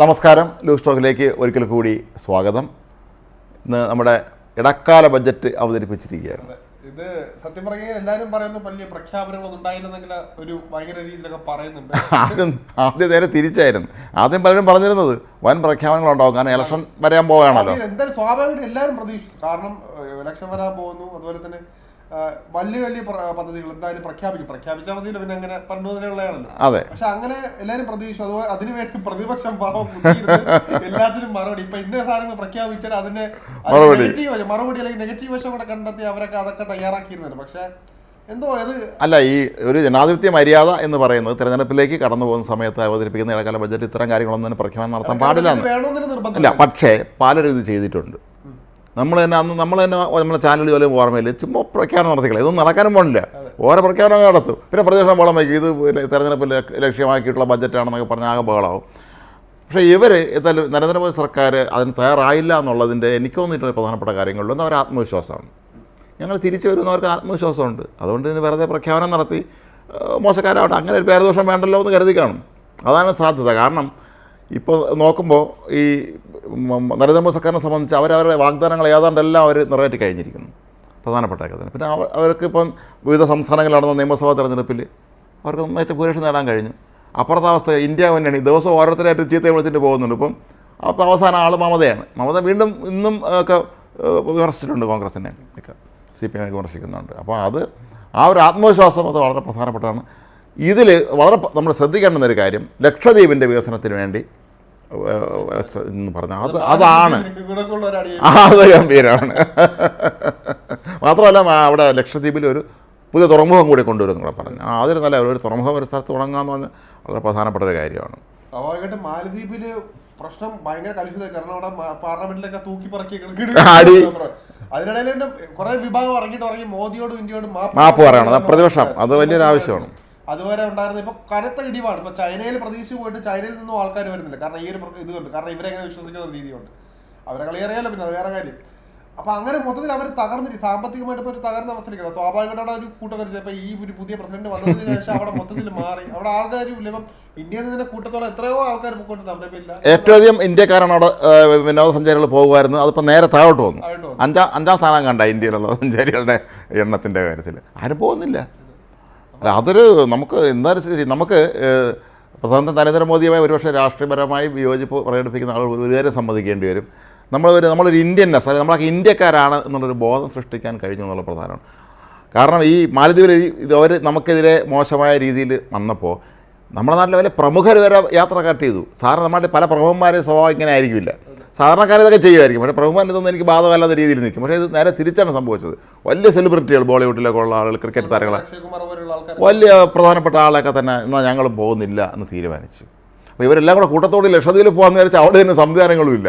നമസ്കാരം. ലൂസ് ടോക്കിലേക്ക് ഒരിക്കൽ കൂടി സ്വാഗതം. ഇന്ന് നമ്മുടെ ഇടക്കാല ബഡ്ജറ്റ് അവതരിപ്പിച്ചിരിക്കുകയാണ്. ഇത് സത്യം പറയുക എല്ലാവരും പറയുന്നു വലിയ പ്രഖ്യാപനങ്ങളൊന്നും ഉണ്ടായിരുന്നെങ്കിൽ ഒരു ഭയങ്കര രീതിയിലൊക്കെ പറയുന്നുണ്ട്. ആദ്യം ആദ്യം നേരെ തിരിച്ചായിരുന്നു. ആദ്യം പലരും പറഞ്ഞിരുന്നത് വൻ പ്രഖ്യാപനങ്ങൾ ഉണ്ടാവും. കാരണം ഇലക്ഷൻ വരാൻ പോവുകയാണല്ലോ. എന്തായാലും സ്വാഭാവികമായിട്ട് എല്ലാവരും പ്രതീക്ഷിച്ചു. കാരണം ഇലക്ഷൻ വരാൻ പോകുന്നു. അതുപോലെ തന്നെ വലിയ വലിയ പദ്ധതികൾ എന്തായാലും പ്രഖ്യാപിക്കും. പ്രഖ്യാപിച്ചാൽ മതിയല്ലോ പിന്നെ അങ്ങനെ പണ്ട് മുതലുള്ളതാണല്ലോ അതെ. പക്ഷെ അങ്ങനെ എല്ലാരും പ്രതീക്ഷിച്ചു. അതുപോലെ അതിനുവേണ്ടി പ്രതിപക്ഷം പാവം എല്ലാത്തിനും മറുപടി. ഇപ്പൊ ഇന്ന സാധനങ്ങൾ പ്രഖ്യാപിച്ചാൽ അതിന്റെ. നെഗറ്റീവ് വശം മറുപടി അല്ലെങ്കിൽ നെഗറ്റീവ് വശം കൂടെ കണ്ടെത്തി അവരൊക്കെ അതൊക്കെ തയ്യാറാക്കിയിരുന്നുണ്ട് പക്ഷെ എന്തോ അത് അല്ല ഈ ഒരു ജനാധിപത്യ മര്യാദ എന്ന് പറയുന്നത് തെരഞ്ഞെടുപ്പിലേക്ക് കടന്നു പോകുന്ന സമയത്ത് അവതരിപ്പിക്കുന്ന ഇടക്കാല ബജറ്റ് ഇത്തരം കാര്യങ്ങളൊന്നും തന്നെ പ്രഖ്യാപനം നടത്താൻ പാടില്ല അല്ല പക്ഷേ പലരും ഇത് ചെയ്തിട്ടുണ്ട്. നമ്മൾ തന്നെ അന്ന് നമ്മൾ തന്നെ നമ്മളെ ചാനലിൽ പോലും ഓർമ്മയില്ല. ചുമ്മാ പ്രഖ്യാപനം നടത്തിക്കളെ. ഇതൊന്നും നടക്കാനും പോണില്ല. ഓരോ പ്രഖ്യാപനം നടത്തും. പിന്നെ പ്രതിപക്ഷം ബഹളം വയ്ക്കും ഇത് തെരഞ്ഞെടുപ്പ് ലക്ഷ്യമാക്കിയിട്ടുള്ള ബജറ്റാണെന്നൊക്കെ പറഞ്ഞാൽ ആകെ ബഹളാവും പക്ഷേ ഇവർ എന്തായാലും നരേന്ദ്രമോദി സർക്കാർ അതിന് തയ്യാറായില്ല എന്നുള്ളതിന്റെ എനിക്ക് തോന്നിയിട്ടുള്ള പ്രധാനപ്പെട്ട കാര്യങ്ങളിലൊന്നും അവർ ആത്മവിശ്വാസമാണ്. ഞങ്ങൾ തിരിച്ചു വരുന്നവർക്ക് ആത്മവിശ്വാസമുണ്ട്. അതുകൊണ്ട് ഇതിന് വെറുതെ പ്രഖ്യാപനം നടത്തി മോശക്കാരാവട്ടെ. അങ്ങനെ ഒരു പേരദോഷം വേണ്ടല്ലോ എന്ന് കരുതി കാണും. അതാണ് സാധ്യത. കാരണം ഇപ്പോൾ നോക്കുമ്പോൾ ഈ നരേന്ദ്രമോദി സർക്കാരിനെ സംബന്ധിച്ച് അവരവരുടെ വാഗ്ദാനങ്ങൾ ഏതാണ്ടെല്ലാം അവർ നിറവേറ്റി കഴിഞ്ഞിരിക്കുന്നു. പ്രധാനപ്പെട്ട കാര്യത്തിന്. പിന്നെ അവ- അവർക്ക് ഇപ്പം വിവിധ സംസ്ഥാനങ്ങളിൽ നടന്ന നിയമസഭാ തെരഞ്ഞെടുപ്പിൽ അവർക്ക് നന്നായിട്ട് ഭൂരിപക്ഷം നേടാൻ കഴിഞ്ഞു. അപ്പുറത്തെ അവസ്ഥ ഇന്ത്യ മുന്നണി ദിവസം ഓരോരുത്തരായിട്ട് ചീത്ത വിളിച്ചിട്ട് പോകുന്നുണ്ട്. ഇപ്പം അപ്പോൾ അവസാന ആൾ മമതയാണ്. മമത വീണ്ടും ഇന്നും ഒക്കെ വിമർശിച്ചിട്ടുണ്ട് കോൺഗ്രസിനെ. ഒക്കെ സി പി എമ്മിനെ വിമർശിക്കുന്നുണ്ട്. അപ്പോൾ അത് ആ ഒരു ആത്മവിശ്വാസം അത് വളരെ പ്രധാനപ്പെട്ടതാണ്. ഇതിൽ വളരെ നമ്മൾ ശ്രദ്ധിക്കേണ്ടുന്ന ഒരു കാര്യം ലക്ഷദ്വീപിന്റെ വികസനത്തിന് വേണ്ടി എന്ന് പറഞ്ഞ അത് അതാണ് അത് ഗംഭീരമാണ് മാത്രമല്ല അവിടെ ലക്ഷദ്വീപിൽ ഒരു പുതിയ തുറമുഖം കൂടി കൊണ്ടുവരും കൂടെ പറഞ്ഞു ആ അതൊരു നല്ല ഒരു തുറമുഖം ഒരു സ്ഥലത്ത് തുടങ്ങാന്ന് പറഞ്ഞാൽ വളരെ പ്രധാനപ്പെട്ട ഒരു കാര്യമാണ് സ്വാഭാവികമായിട്ടും മാലദ്വീപിൽ പ്രശ്നം ഭയങ്കര കലുഷിതമായി കാരണം അവിടെ പാർലമെന്റിലൊക്കെ തൂക്കി പറക്കി. അതിനിടയിൽ കുറെ വിഭാഗം ഇറങ്ങിയിട്ട് ഇറങ്ങി മോദിയോടും ഇന്ത്യയോടും മാപ്പ് പറയണം. പ്രതിപക്ഷം. അത് വലിയൊരു ആവശ്യമാണ്. അതുവരെ ഉണ്ടായിരുന്ന ഇപ്പൊ കനത്ത ഇടിവാണ്. ഇപ്പൊ ചൈനയിൽ പ്രതീക്ഷിച്ച് പോയിട്ട് ചൈനയിൽ നിന്നും ആൾക്കാർ വരുന്നില്ല. കാരണം ഈ ഒരു ഇത് ഇതുകൊണ്ട് കാരണം ഇവരെ എങ്ങനെ വിശ്വസിക്കുന്ന ഒരു രീതിയുണ്ട്. അവരെ കളി അറിയാലോ പിന്നെ അത് വേറെ കാര്യം. അപ്പൊ അങ്ങനെ മൊത്തത്തിൽ അവർ തകർന്നിട്ട് സാമ്പത്തികമായിട്ട് ഒരു തകർന്ന അവസ്ഥയിലാണ് സ്വാഭാവികമായിട്ട് ഒരു കൂട്ടം ഇപ്പൊ ഈ ഒരു പുതിയ പ്രസിഡന്റ് വന്നതിന് ശേഷം അവിടെ മൊത്തത്തിൽ മാറി. അവിടെ ആൾക്കാരും ഇല്ല. ഇപ്പം ഇന്ത്യയിൽ നിന്ന് തന്നെ കൂട്ടത്തോളം എത്രയോ ആൾക്കാർ പോയിട്ട് തമ്മിലില്ല ഏറ്റവും അധികം ഇന്ത്യക്കാരാണ് അവിടെ വിനോദസഞ്ചാരികൾ പോകുമായിരുന്നു. അതിപ്പോൾ നേരെ താഴോട്ട് വന്നു. അഞ്ചാം അഞ്ചാം സ്ഥാനം കണ്ട ഇന്ത്യയിലുള്ള സഞ്ചാരികളുടെ എണ്ണത്തിന്റെ കാര്യത്തിൽ ആരും പോകുന്നില്ല. അല്ല അതൊരു നമുക്ക് എന്തായാലും ശരി നമുക്ക് പ്രധാനമന്ത്രി നരേന്ദ്രമോദിയുമായി ഒരുപക്ഷെ രാഷ്ട്രീയപരമായി വിയോജിപ്പ് പ്രകടിപ്പിക്കുന്ന ആളുകൾ ഒരു കാര്യം സമ്മതിക്കേണ്ടി വരും. നമ്മൾ ഒരു നമ്മളൊരു ഇന്ത്യൻനെസ് അല്ലെങ്കിൽ നമ്മളൊക്കെ ഇന്ത്യക്കാരാണ് എന്നുള്ളൊരു ബോധം സൃഷ്ടിക്കാൻ കഴിഞ്ഞു എന്നുള്ള പ്രധാനമാണ്. കാരണം ഈ മാലദ്വീപിൽ ഇത് അവർ നമുക്കെതിരെ മോശമായ രീതിയിൽ വന്നപ്പോൾ നമ്മുടെ നാട്ടിലെ വലിയ പ്രമുഖർ വരെ യാത്ര കട്ട് ചെയ്തു. സാറിന് നമ്മുടെ പല പ്രമുഖന്മാരെ സ്വഭാവം ഇങ്ങനെ ആയിരിക്കില്ല. സാധാരണക്കാർ ഇതൊക്കെ ചെയ്യുമായിരിക്കും. പക്ഷേ പ്രഭുമാൻ ഇതൊന്നും എനിക്ക് ബാധകമല്ലാത്ത രീതിയിൽ നിൽക്കും. പക്ഷേ ഇത് നേരെ തിരിച്ചാണ് സംഭവിച്ചത്. വലിയ സെലിബ്രിറ്റികൾ ബോളിവുഡിലൊക്കെ ഉള്ള ആളുകൾ ക്രിക്കറ്റ് താരങ്ങളെ. വലിയ പ്രധാനപ്പെട്ട ആളെയൊക്കെ തന്നെ എന്നാൽ ഞങ്ങൾ പോകുന്നില്ല എന്ന് തീരുമാനിച്ചു. അപ്പോൾ ഇവരെല്ലാം കൂടെ കൂട്ടത്തോടെ ലക്ഷദ്വീപിൽ പോകാമെന്ന് വിചാരിച്ചാൽ അവിടെ തന്നെ സംവിധാനങ്ങളും ഇല്ല.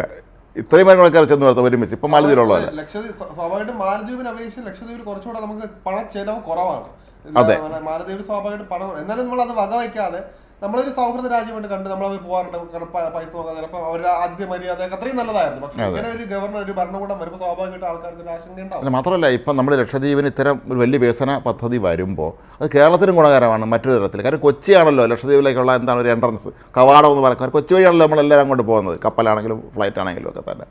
ഇത്രയും പേരുകളൊക്കെ ചെന്ന് നടത്തും ഒരുമിച്ച്. ഇപ്പം മാലദ്വീപിലുള്ളതല്ല സ്വാഭാവികമായിട്ടും മാലദ്വീപിനെ അപേക്ഷിച്ച് ലക്ഷദ്വീപിൽ കുറച്ചുകൂടെ നമുക്ക് പണ ചെലവ് കുറവാണ് അതെ. മാലദ്വീപിൽ സ്വാഭാവികമായിട്ട് പണം എന്നാലും നമ്മൾ അത് വകവയ്ക്കാതെ നമ്മളൊരു സൗഹൃദ രാജ്യമായിട്ട് കണ്ട് നമ്മൾ പോകാറുണ്ട് കാരണം പൈസ നോക്കാൻ ചിലപ്പോൾ അവരുടെ ആദ്യ മര്യാദ അത്രയും നല്ലതായിരുന്നു. പക്ഷേ ഇങ്ങനെ ഒരു ഗവർണർ ഒരു ഭരണകൂടം വരുമ്പോൾ സ്വാഭാവികമായിട്ട് ആൾക്കാർക്ക് ഒരു ആശങ്ക ഉണ്ടാവും. അല്ല മാത്രമല്ല ഇപ്പം നമ്മൾ ലക്ഷദ്വീപിന് ഇത്തരം ഒരു വലിയ വികസന പദ്ധതി വരുമ്പോൾ അത് കേരളത്തിനും ഗുണകരമാണ് മറ്റൊരു തരത്തിൽ കാരണം കൊച്ചിയാണല്ലോ ലക്ഷദ്വീപിലേക്കുള്ള എന്താണ് ഒരു എൻട്രൻസ് കവാടം എന്ന് പറയുന്നത് കൊച്ചി വഴിയാണല്ലോ നമ്മളെല്ലാവരും അങ്ങോട്ട് പോകുന്നത്. കപ്പലാണെങ്കിലും ഫ്ലൈറ്റ് ആണെങ്കിലും ഒക്കെ തന്നെ.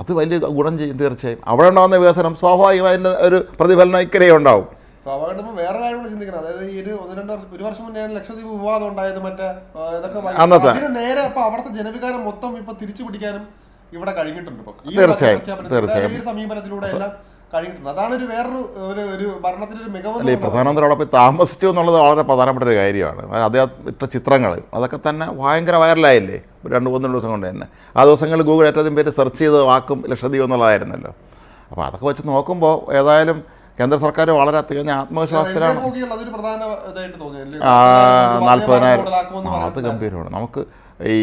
അത് വലിയ ഗുണം ചെയ്യും തീർച്ചയായും. അവിടെ ഉണ്ടാകുന്ന വികസനം സ്വാഭാവികമായി ഒരു പ്രതിഫലനം ഇക്കരെ ഉണ്ടാവും. സ്വാഭാവികമായിട്ടും വേറെ കാര്യം കൂടി ചിന്തിക്കണം. അതായത് ഈ ഒരു ഒന്ന് രണ്ട് വർഷം ഒരു വർഷം മുന്നേ ലക്ഷദ്വീപ് വിവാദം ഉണ്ടായത് മറ്റേ ഇതൊക്കെ അതിന് നേരെ അപ്പൊ അവിടുത്തെ ജനവികാരം മൊത്തം ഇപ്പൊ തിരിച്ചു പിടിക്കാനും ഇവിടെ കഴിഞ്ഞിട്ടുണ്ട് ഇപ്പൊ. ഈ ഒരു സമീപനത്തിലൂടെ എല്ലാം അല്ല പ്രധാനമന്ത്രിയോടൊപ്പം താമസിച്ചു എന്നുള്ളത് വളരെ പ്രധാനപ്പെട്ട ഒരു കാര്യമാണ്. അദ്ദേഹം ഇട്ട ചിത്രങ്ങൾ അതൊക്കെ തന്നെ ഭയങ്കര വൈറലായില്ലേ? ഒരു രണ്ട് മൂന്ന് ദിവസം കൊണ്ട് തന്നെ. ആ ദിവസങ്ങളിൽ ഗൂഗിൾ ഏറ്റവും പേര് സെർച്ച് ചെയ്ത് വാക്കും ലക്ഷദ്വീപ് എന്നുള്ളതായിരുന്നല്ലോ. അപ്പോൾ അതൊക്കെ വെച്ച് നോക്കുമ്പോൾ ഏതായാലും കേന്ദ്ര സർക്കാർ വളരെ തികഞ്ഞ ആത്മവിശ്വാസത്തിലാണ്. നാൽപ്പതിനായിരം അത് ഗംഭീരമാണ്. നമുക്ക് ഈ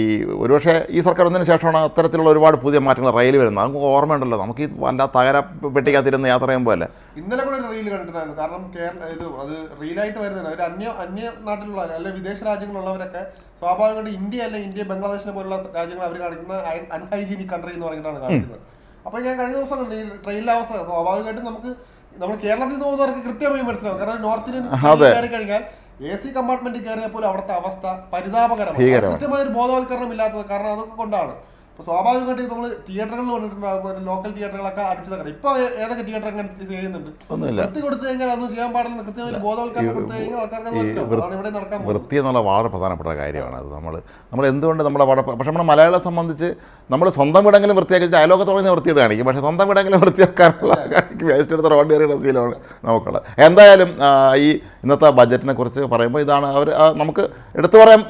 ഒരുപക്ഷെ ഈ സർക്കാർ വന്നതിന് ശേഷമാണ് അത്തരത്തിലുള്ള ഒരുപാട് പുതിയ മാറ്റങ്ങൾ റെയിൽ വരുന്നത്. നമുക്ക് ഓർമ്മയുണ്ടല്ലോ. നമുക്ക് ഈ വല്ല തകര പെട്ടിക്കകത്തിരുന്ന് യാത്ര ചെയ്യുമ്പോൾ അല്ലേ? ഇന്നലെ കൂടെ റെയിൽ റീൽ കണ്ടിട്ടുണ്ടായിരുന്നു. കാരണം കേരള ഇത് അത് റീലായിട്ട് വരുന്നില്ല അവർ അന്യ അന്യ നാട്ടിലുള്ള അല്ലെ വിദേശ രാജ്യങ്ങളുള്ളവരൊക്കെ സ്വാഭാവികമായിട്ട് ഇന്ത്യ അല്ലെ ഇന്ത്യ ബംഗ്ലാദേശിനെ പോലുള്ള രാജ്യങ്ങൾ അവർ കാണിക്കുന്ന അൺഹൈജീനിക് കൺട്രി എന്ന് പറഞ്ഞിട്ടാണ് കാണിക്കുന്നത്. അപ്പൊ ഞാൻ കഴിഞ്ഞ ദിവസം കണ്ടു ഈ ട്രെയിനിലെ അവസ്ഥ. സ്വാഭാവികമായിട്ടും നമുക്ക് നമ്മൾ കേരളത്തിൽ നിന്ന് പോകുന്നവർക്ക് കൃത്യമായി മനസ്സിലാവും കാരണം നോർത്ത് ഇന്ത്യൻ. കയറി കഴിഞ്ഞാൽ എ സി കമ്പാർട്ട്മെന്റ് കയറിയപ്പോൾ അവിടുത്തെ അവസ്ഥ പരിതാപകരമാണ്. കൃത്യമായ ഒരു ബോധവൽക്കരണം ഇല്ലാത്തത് കാരണം അതൊക്കെ കൊണ്ടാണ് ഇപ്പൊ സ്വാഭാവികമായിട്ട് നമ്മൾ തിയേറ്ററുകൾ കണ്ടിട്ടുണ്ടാകും ലോക്കൽ തിയേറ്ററുകളൊക്കെ അടിച്ചു തകരം ഇപ്പൊ ഏതൊക്കെ തിയേറ്റർ അങ്ങനെ ചെയ്യുന്നുണ്ട്? വൃത്തി കൊടുത്തു കഴിഞ്ഞാൽ അതൊന്നും ചെയ്യാൻ പാടില്ല. കൃത്യമായി ബോധവൽക്കരണം കൊടുത്തു കഴിഞ്ഞാൽ ആൾക്കാർക്ക് വൃത്തി എന്നുള്ള വളരെ പ്രധാനപ്പെട്ട കാര്യമാണ്. അത് നമ്മൾ നമ്മൾ എന്തുകൊണ്ട് നമ്മളെ വട പക്ഷേ നമ്മുടെ മലയാളം സംബന്ധിച്ച് നമ്മൾ സ്വന്തം വീടെങ്കിലും വൃത്തിയാക്കി അയലോകത്തോടെ വൃത്തിയിട്ട് കാണിക്കും പക്ഷേ സ്വന്തം വീടെങ്കിലും വൃത്തിയാക്കാനുള്ള കാണിക്കും വേസ്റ്റ് എടുത്ത റോഡ് കയറിയുടെ ശീലമാണ് നമുക്കുള്ളത്. എന്തായാലും ഈ ഇന്നത്തെ ബജറ്റിനെ കുറിച്ച് പറയുമ്പോൾ ഇതാണ് അവർ നമുക്ക് എടുത്തു പറയാൻ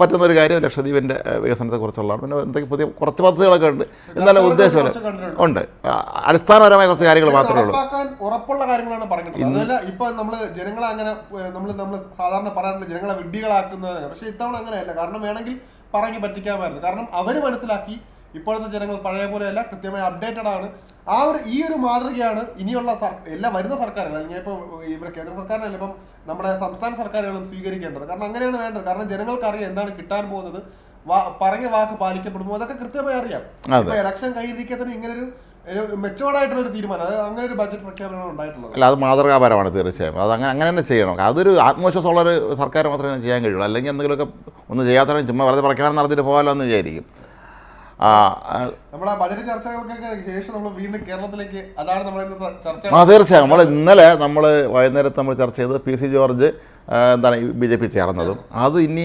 പറ്റുന്ന ഒരു കാര്യം ലക്ഷദ്വീപിന്റെ വികസനത്തെ വികസനത്തെക്കുറിച്ചുള്ളതാണ് പിന്നെ എന്തൊക്കെ പുതിയ കുറച്ച് പദ്ധതികളൊക്കെ ഉണ്ട്. എന്നാലും ഉദ്ദേശമില്ല ഉണ്ട്. അടിസ്ഥാനപരമായ കുറച്ച് കാര്യങ്ങൾ മാത്രമേ ഉള്ളൂ. ഉറപ്പുള്ള കാര്യങ്ങളാണ് പറയുന്നത് ഇപ്പൊ നമ്മൾ ജനങ്ങളെ അങ്ങനെ നമ്മൾ നമ്മൾ സാധാരണ പറയാറുണ്ട് ജനങ്ങളെ വിഡ്ഢികളാക്കുന്നതാണ് പക്ഷെ ഇത്തവണ അങ്ങനെയല്ല. കാരണം വേണമെങ്കിൽ പറഞ്ഞു പറ്റിക്കാമായിരുന്നു. കാരണം അവർ മനസ്സിലാക്കി ഇപ്പോഴത്തെ ജനങ്ങൾ പഴയ പോലെയല്ല കൃത്യമായി അപ്ഡേറ്റഡ് ആണ്. ആ ഒരു ഈ ഒരു മാതൃകയാണ് ഇനിയുള്ള എല്ലാ വരുന്ന സർക്കാരുകൾ അല്ലെങ്കിൽ ഇപ്പോൾ ഇവിടെ കേന്ദ്ര സർക്കാരിനല്ല ഇപ്പം നമ്മുടെ സംസ്ഥാന സർക്കാരുകളും സ്വീകരിക്കേണ്ടത്. കാരണം അങ്ങനെയാണ് വേണ്ടത്. കാരണം ജനങ്ങൾക്ക് അറിയാം എന്താണ് കിട്ടാൻ പോകുന്നത് പറഞ്ഞ വാക്ക് പാലിക്കപ്പെടുമോ അതൊക്കെ കൃത്യമായി അറിയാം. ഇപ്പൊ ഇലക്ഷൻ കയ്യിലിരിക്കെ തന്നെ ഇങ്ങനെ ഒരു ഒരു മെച്ചോർഡായിട്ടുള്ള ഒരു തീരുമാനം. അത് അങ്ങനെ ഒരു ബഡ്ജറ്റ് പ്രഖ്യാപനമാണ് ഉണ്ടായിട്ടുള്ളത്. അല്ല അത് മാതൃകാപരമാണ് തീർച്ചയായും. അത് അങ്ങനെ അങ്ങനെ തന്നെ ചെയ്യണം. അതൊരു ആത്മവിശ്വാസമുള്ള ഒരു സർക്കാർ മാത്രമേ ചെയ്യാൻ കഴിയുള്ളൂ. അല്ലെങ്കിൽ എന്തെങ്കിലുമൊക്കെ ഒന്നും ചെയ്യാത്തവരും ചുമ്മാ വെറുതെ പ്രഖ്യാപനം നടത്തിയിട്ട് പോകാമല്ലോ എന്ന് വിചാരിക്കും. ആ തീർച്ചയായും. നമ്മൾ ഇന്നലെ നമ്മൾ വൈകുന്നേരത്ത് നമ്മൾ ചർച്ച ചെയ്തത് പി സി ജോർജ് എന്താണ് ബി ജെ പി ചേർന്നതും. അത് ഇനി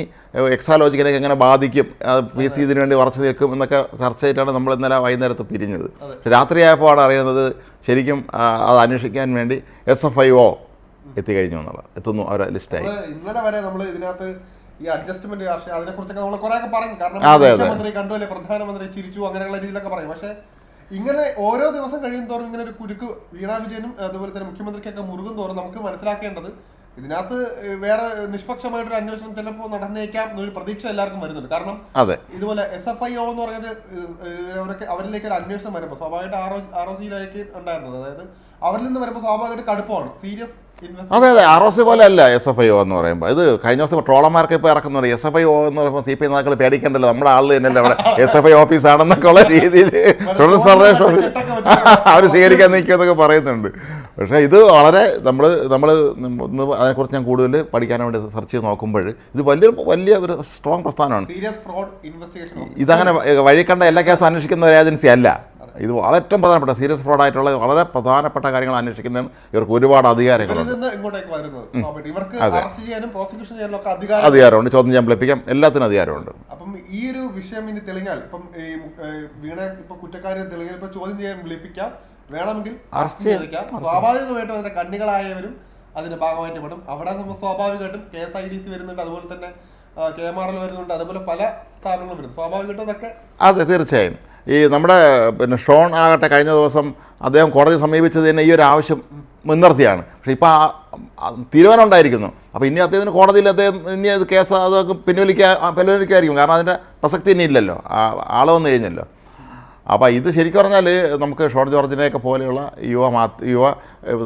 എക്സാലോജിക്കിലേക്ക് എങ്ങനെ ബാധിക്കും പി സി ഇതിനു വേണ്ടി ഉറച്ചു നിൽക്കും എന്നൊക്കെ ചർച്ച ചെയ്തിട്ടാണ് നമ്മൾ ഇന്നലെ വൈകുന്നേരത്ത് പിരിഞ്ഞത്. രാത്രിയായപ്പോഴാണ് അറിയുന്നത് ശരിക്കും അത് അന്വേഷിക്കാൻ വേണ്ടി എസ് എഫ് ഐ ഒ എത്തിക്കഴിഞ്ഞു എന്നുള്ളത്. എത്തുന്നു അവരെ ലിസ്റ്റായി. ഇന്നലെ വരെ നമ്മൾ ഇതിനകത്ത് ഈ അഡ്ജസ്റ്റ്മെന്റ് രാഷ്ട്രീയം അതിനെ കുറിച്ചൊക്കെ നമ്മൾ കുറെ ഒക്കെ പറഞ്ഞു കാരണം. മുഖ്യമന്ത്രി കണ്ടു അല്ലെ പ്രധാനമന്ത്രി ചിരിച്ചു അങ്ങനെയുള്ള രീതിയിലൊക്കെ പറയും. പക്ഷെ ഇങ്ങനെ ഓരോ ദിവസം കഴിയും തോറും ഇങ്ങനെ ഒരു കുരുക്ക് വീണാ വിജയനും അതുപോലെ തന്നെ മുഖ്യമന്ത്രിക്കൊക്കെ മുറുകും തോറും നമുക്ക് മനസ്സിലാക്കേണ്ടത് ഇതിനകത്ത് വേറെ നിഷ്പക്ഷമായിട്ടൊരു അന്വേഷണം ചിലപ്പോൾ നടന്നേക്കാം എന്നൊരു പ്രതീക്ഷ എല്ലാവർക്കും വരുന്നുണ്ട്. കാരണം ഇതുപോലെ എസ് എഫ് ഐ ഒ എന്ന് പറയുന്നത് അവരൊക്കെ അവരിലേക്ക് ഒരു അന്വേഷണം വരുമ്പോൾ സ്വാഭാവികമായിട്ട് ആർ ഒ ആർ ഒ സിയിലേക്ക് ഉണ്ടായിരുന്നത്. അതായത് അവരിൽ നിന്ന് വരുമ്പോൾ സ്വാഭാവികമായിട്ട് കടുപ്പമാണ്. സീരിയസ് അതെ അതെ ആർ ഒ സി പോലെ അല്ല എസ് എഫ് ഐ ഒ എന്ന് പറയുമ്പോൾ ഇത് കഴിഞ്ഞ ദിവസം ട്രോളന്മാർക്ക് ഇപ്പോൾ ഇറക്കുന്നുണ്ട്. എസ് എഫ് ഐ ഒ എന്ന് പറയുമ്പോൾ സി പി ഐ നേതാക്കൾ പേടിക്കണ്ടല്ലോ. നമ്മുടെ ആളിൽ തന്നെയല്ലേ അവിടെ എസ് എഫ് ഐ ഓഫീസ് ആണെന്നൊക്കെ ഉള്ള രീതിയിൽ സ്റ്റുഡൻസ് ഫെഡറേഷൻ ഓഫീസ് അവർ സ്വീകരിക്കാൻ നിൽക്കുമെന്നൊക്കെ പറയുന്നുണ്ട്. പക്ഷേ ഇത് വളരെ നമ്മൾ നമ്മൾ ഒന്ന് അതിനെക്കുറിച്ച് ഞാൻ കൂടുതൽ പഠിക്കാൻ വേണ്ടി സെർച്ച് ചെയ്ത് നോക്കുമ്പോൾ ഇത് വലിയ വലിയ ഒരു സ്ട്രോങ് പ്രസ്ഥാനമാണ്. ഇതങ്ങനെ വഴി കണ്ട എല്ലാ കേസും അന്വേഷിക്കുന്ന ഒരു ഏജൻസി അല്ല. ഇത് വളരെ പ്രധാനപ്പെട്ട സീരിയസ് ഫ്രോഡായിട്ടുള്ള വളരെ പ്രധാനപ്പെട്ട കാര്യങ്ങൾ അന്വേഷിക്കുന്നതിന് ഇവർക്ക് ഒരുപാട് അധികാരങ്ങളുണ്ട്. അധികാരമുണ്ട്. ചോദ്യം ചെയ്യാൻ വിളിപ്പിക്കാം. എല്ലാത്തിനും അധികാരമുണ്ട്. അപ്പം ഈ ഒരു വിഷയം ഇനി തെളിഞ്ഞാൽ ഇപ്പം ഈ വീണ ഇപ്പൊ കുറ്റക്കാരെ തെളിഞ്ഞാൽ ഇപ്പൊ ചോദ്യം ചെയ്യാൻ വിളിപ്പിക്കാം. വേണമെങ്കിൽ അറസ്റ്റ് ചെയ്തേക്കാം സ്വാഭാവികമായിട്ടും അതിന്റെ കണ്ണികളായവരും അതിന്റെ ഭാഗമായിട്ട് പെടും. അവിടെ നമ്മൾ സ്വാഭാവികമായിട്ടും K S I D C വരുന്നുണ്ട്. അതുപോലെ തന്നെ കെ എം ആർ എൽ വരുന്നുണ്ട്. അതുപോലെ പല സ്ഥാപനങ്ങളും വരുന്നുണ്ട് സ്വാഭാവികമായിട്ടും അതൊക്കെ അതെ തീർച്ചയായും. ഈ നമ്മുടെ പിന്നെ ഷോൺ ആകട്ടെ കഴിഞ്ഞ ദിവസം അദ്ദേഹം കോടതി സമീപിച്ചത് തന്നെ ഈ ഒരു ആവശ്യം മുൻനിർത്തിയാണ്. പക്ഷേ ഇപ്പോൾ തീരുമാനം ഉണ്ടായിരിക്കുന്നു. അപ്പോൾ ഇനി അദ്ദേഹത്തിന് കോടതിയിൽ അദ്ദേഹം ഇനി അത് കേസ് അതൊക്കെ പിൻവലിക്കാ പിൻവലിക്കായിരിക്കും കാരണം അതിന്റെ പ്രസക്തി ഇനി ഇല്ലല്ലോ. ആ- ആൾ വന്നു കഴിഞ്ഞല്ലോ. അപ്പോൾ ഇത് ശരിക്കും പറഞ്ഞാൽ നമുക്ക് ഷോൺ ജോർജിനെയൊക്കെ പോലെയുള്ള യുവ മാ യുവ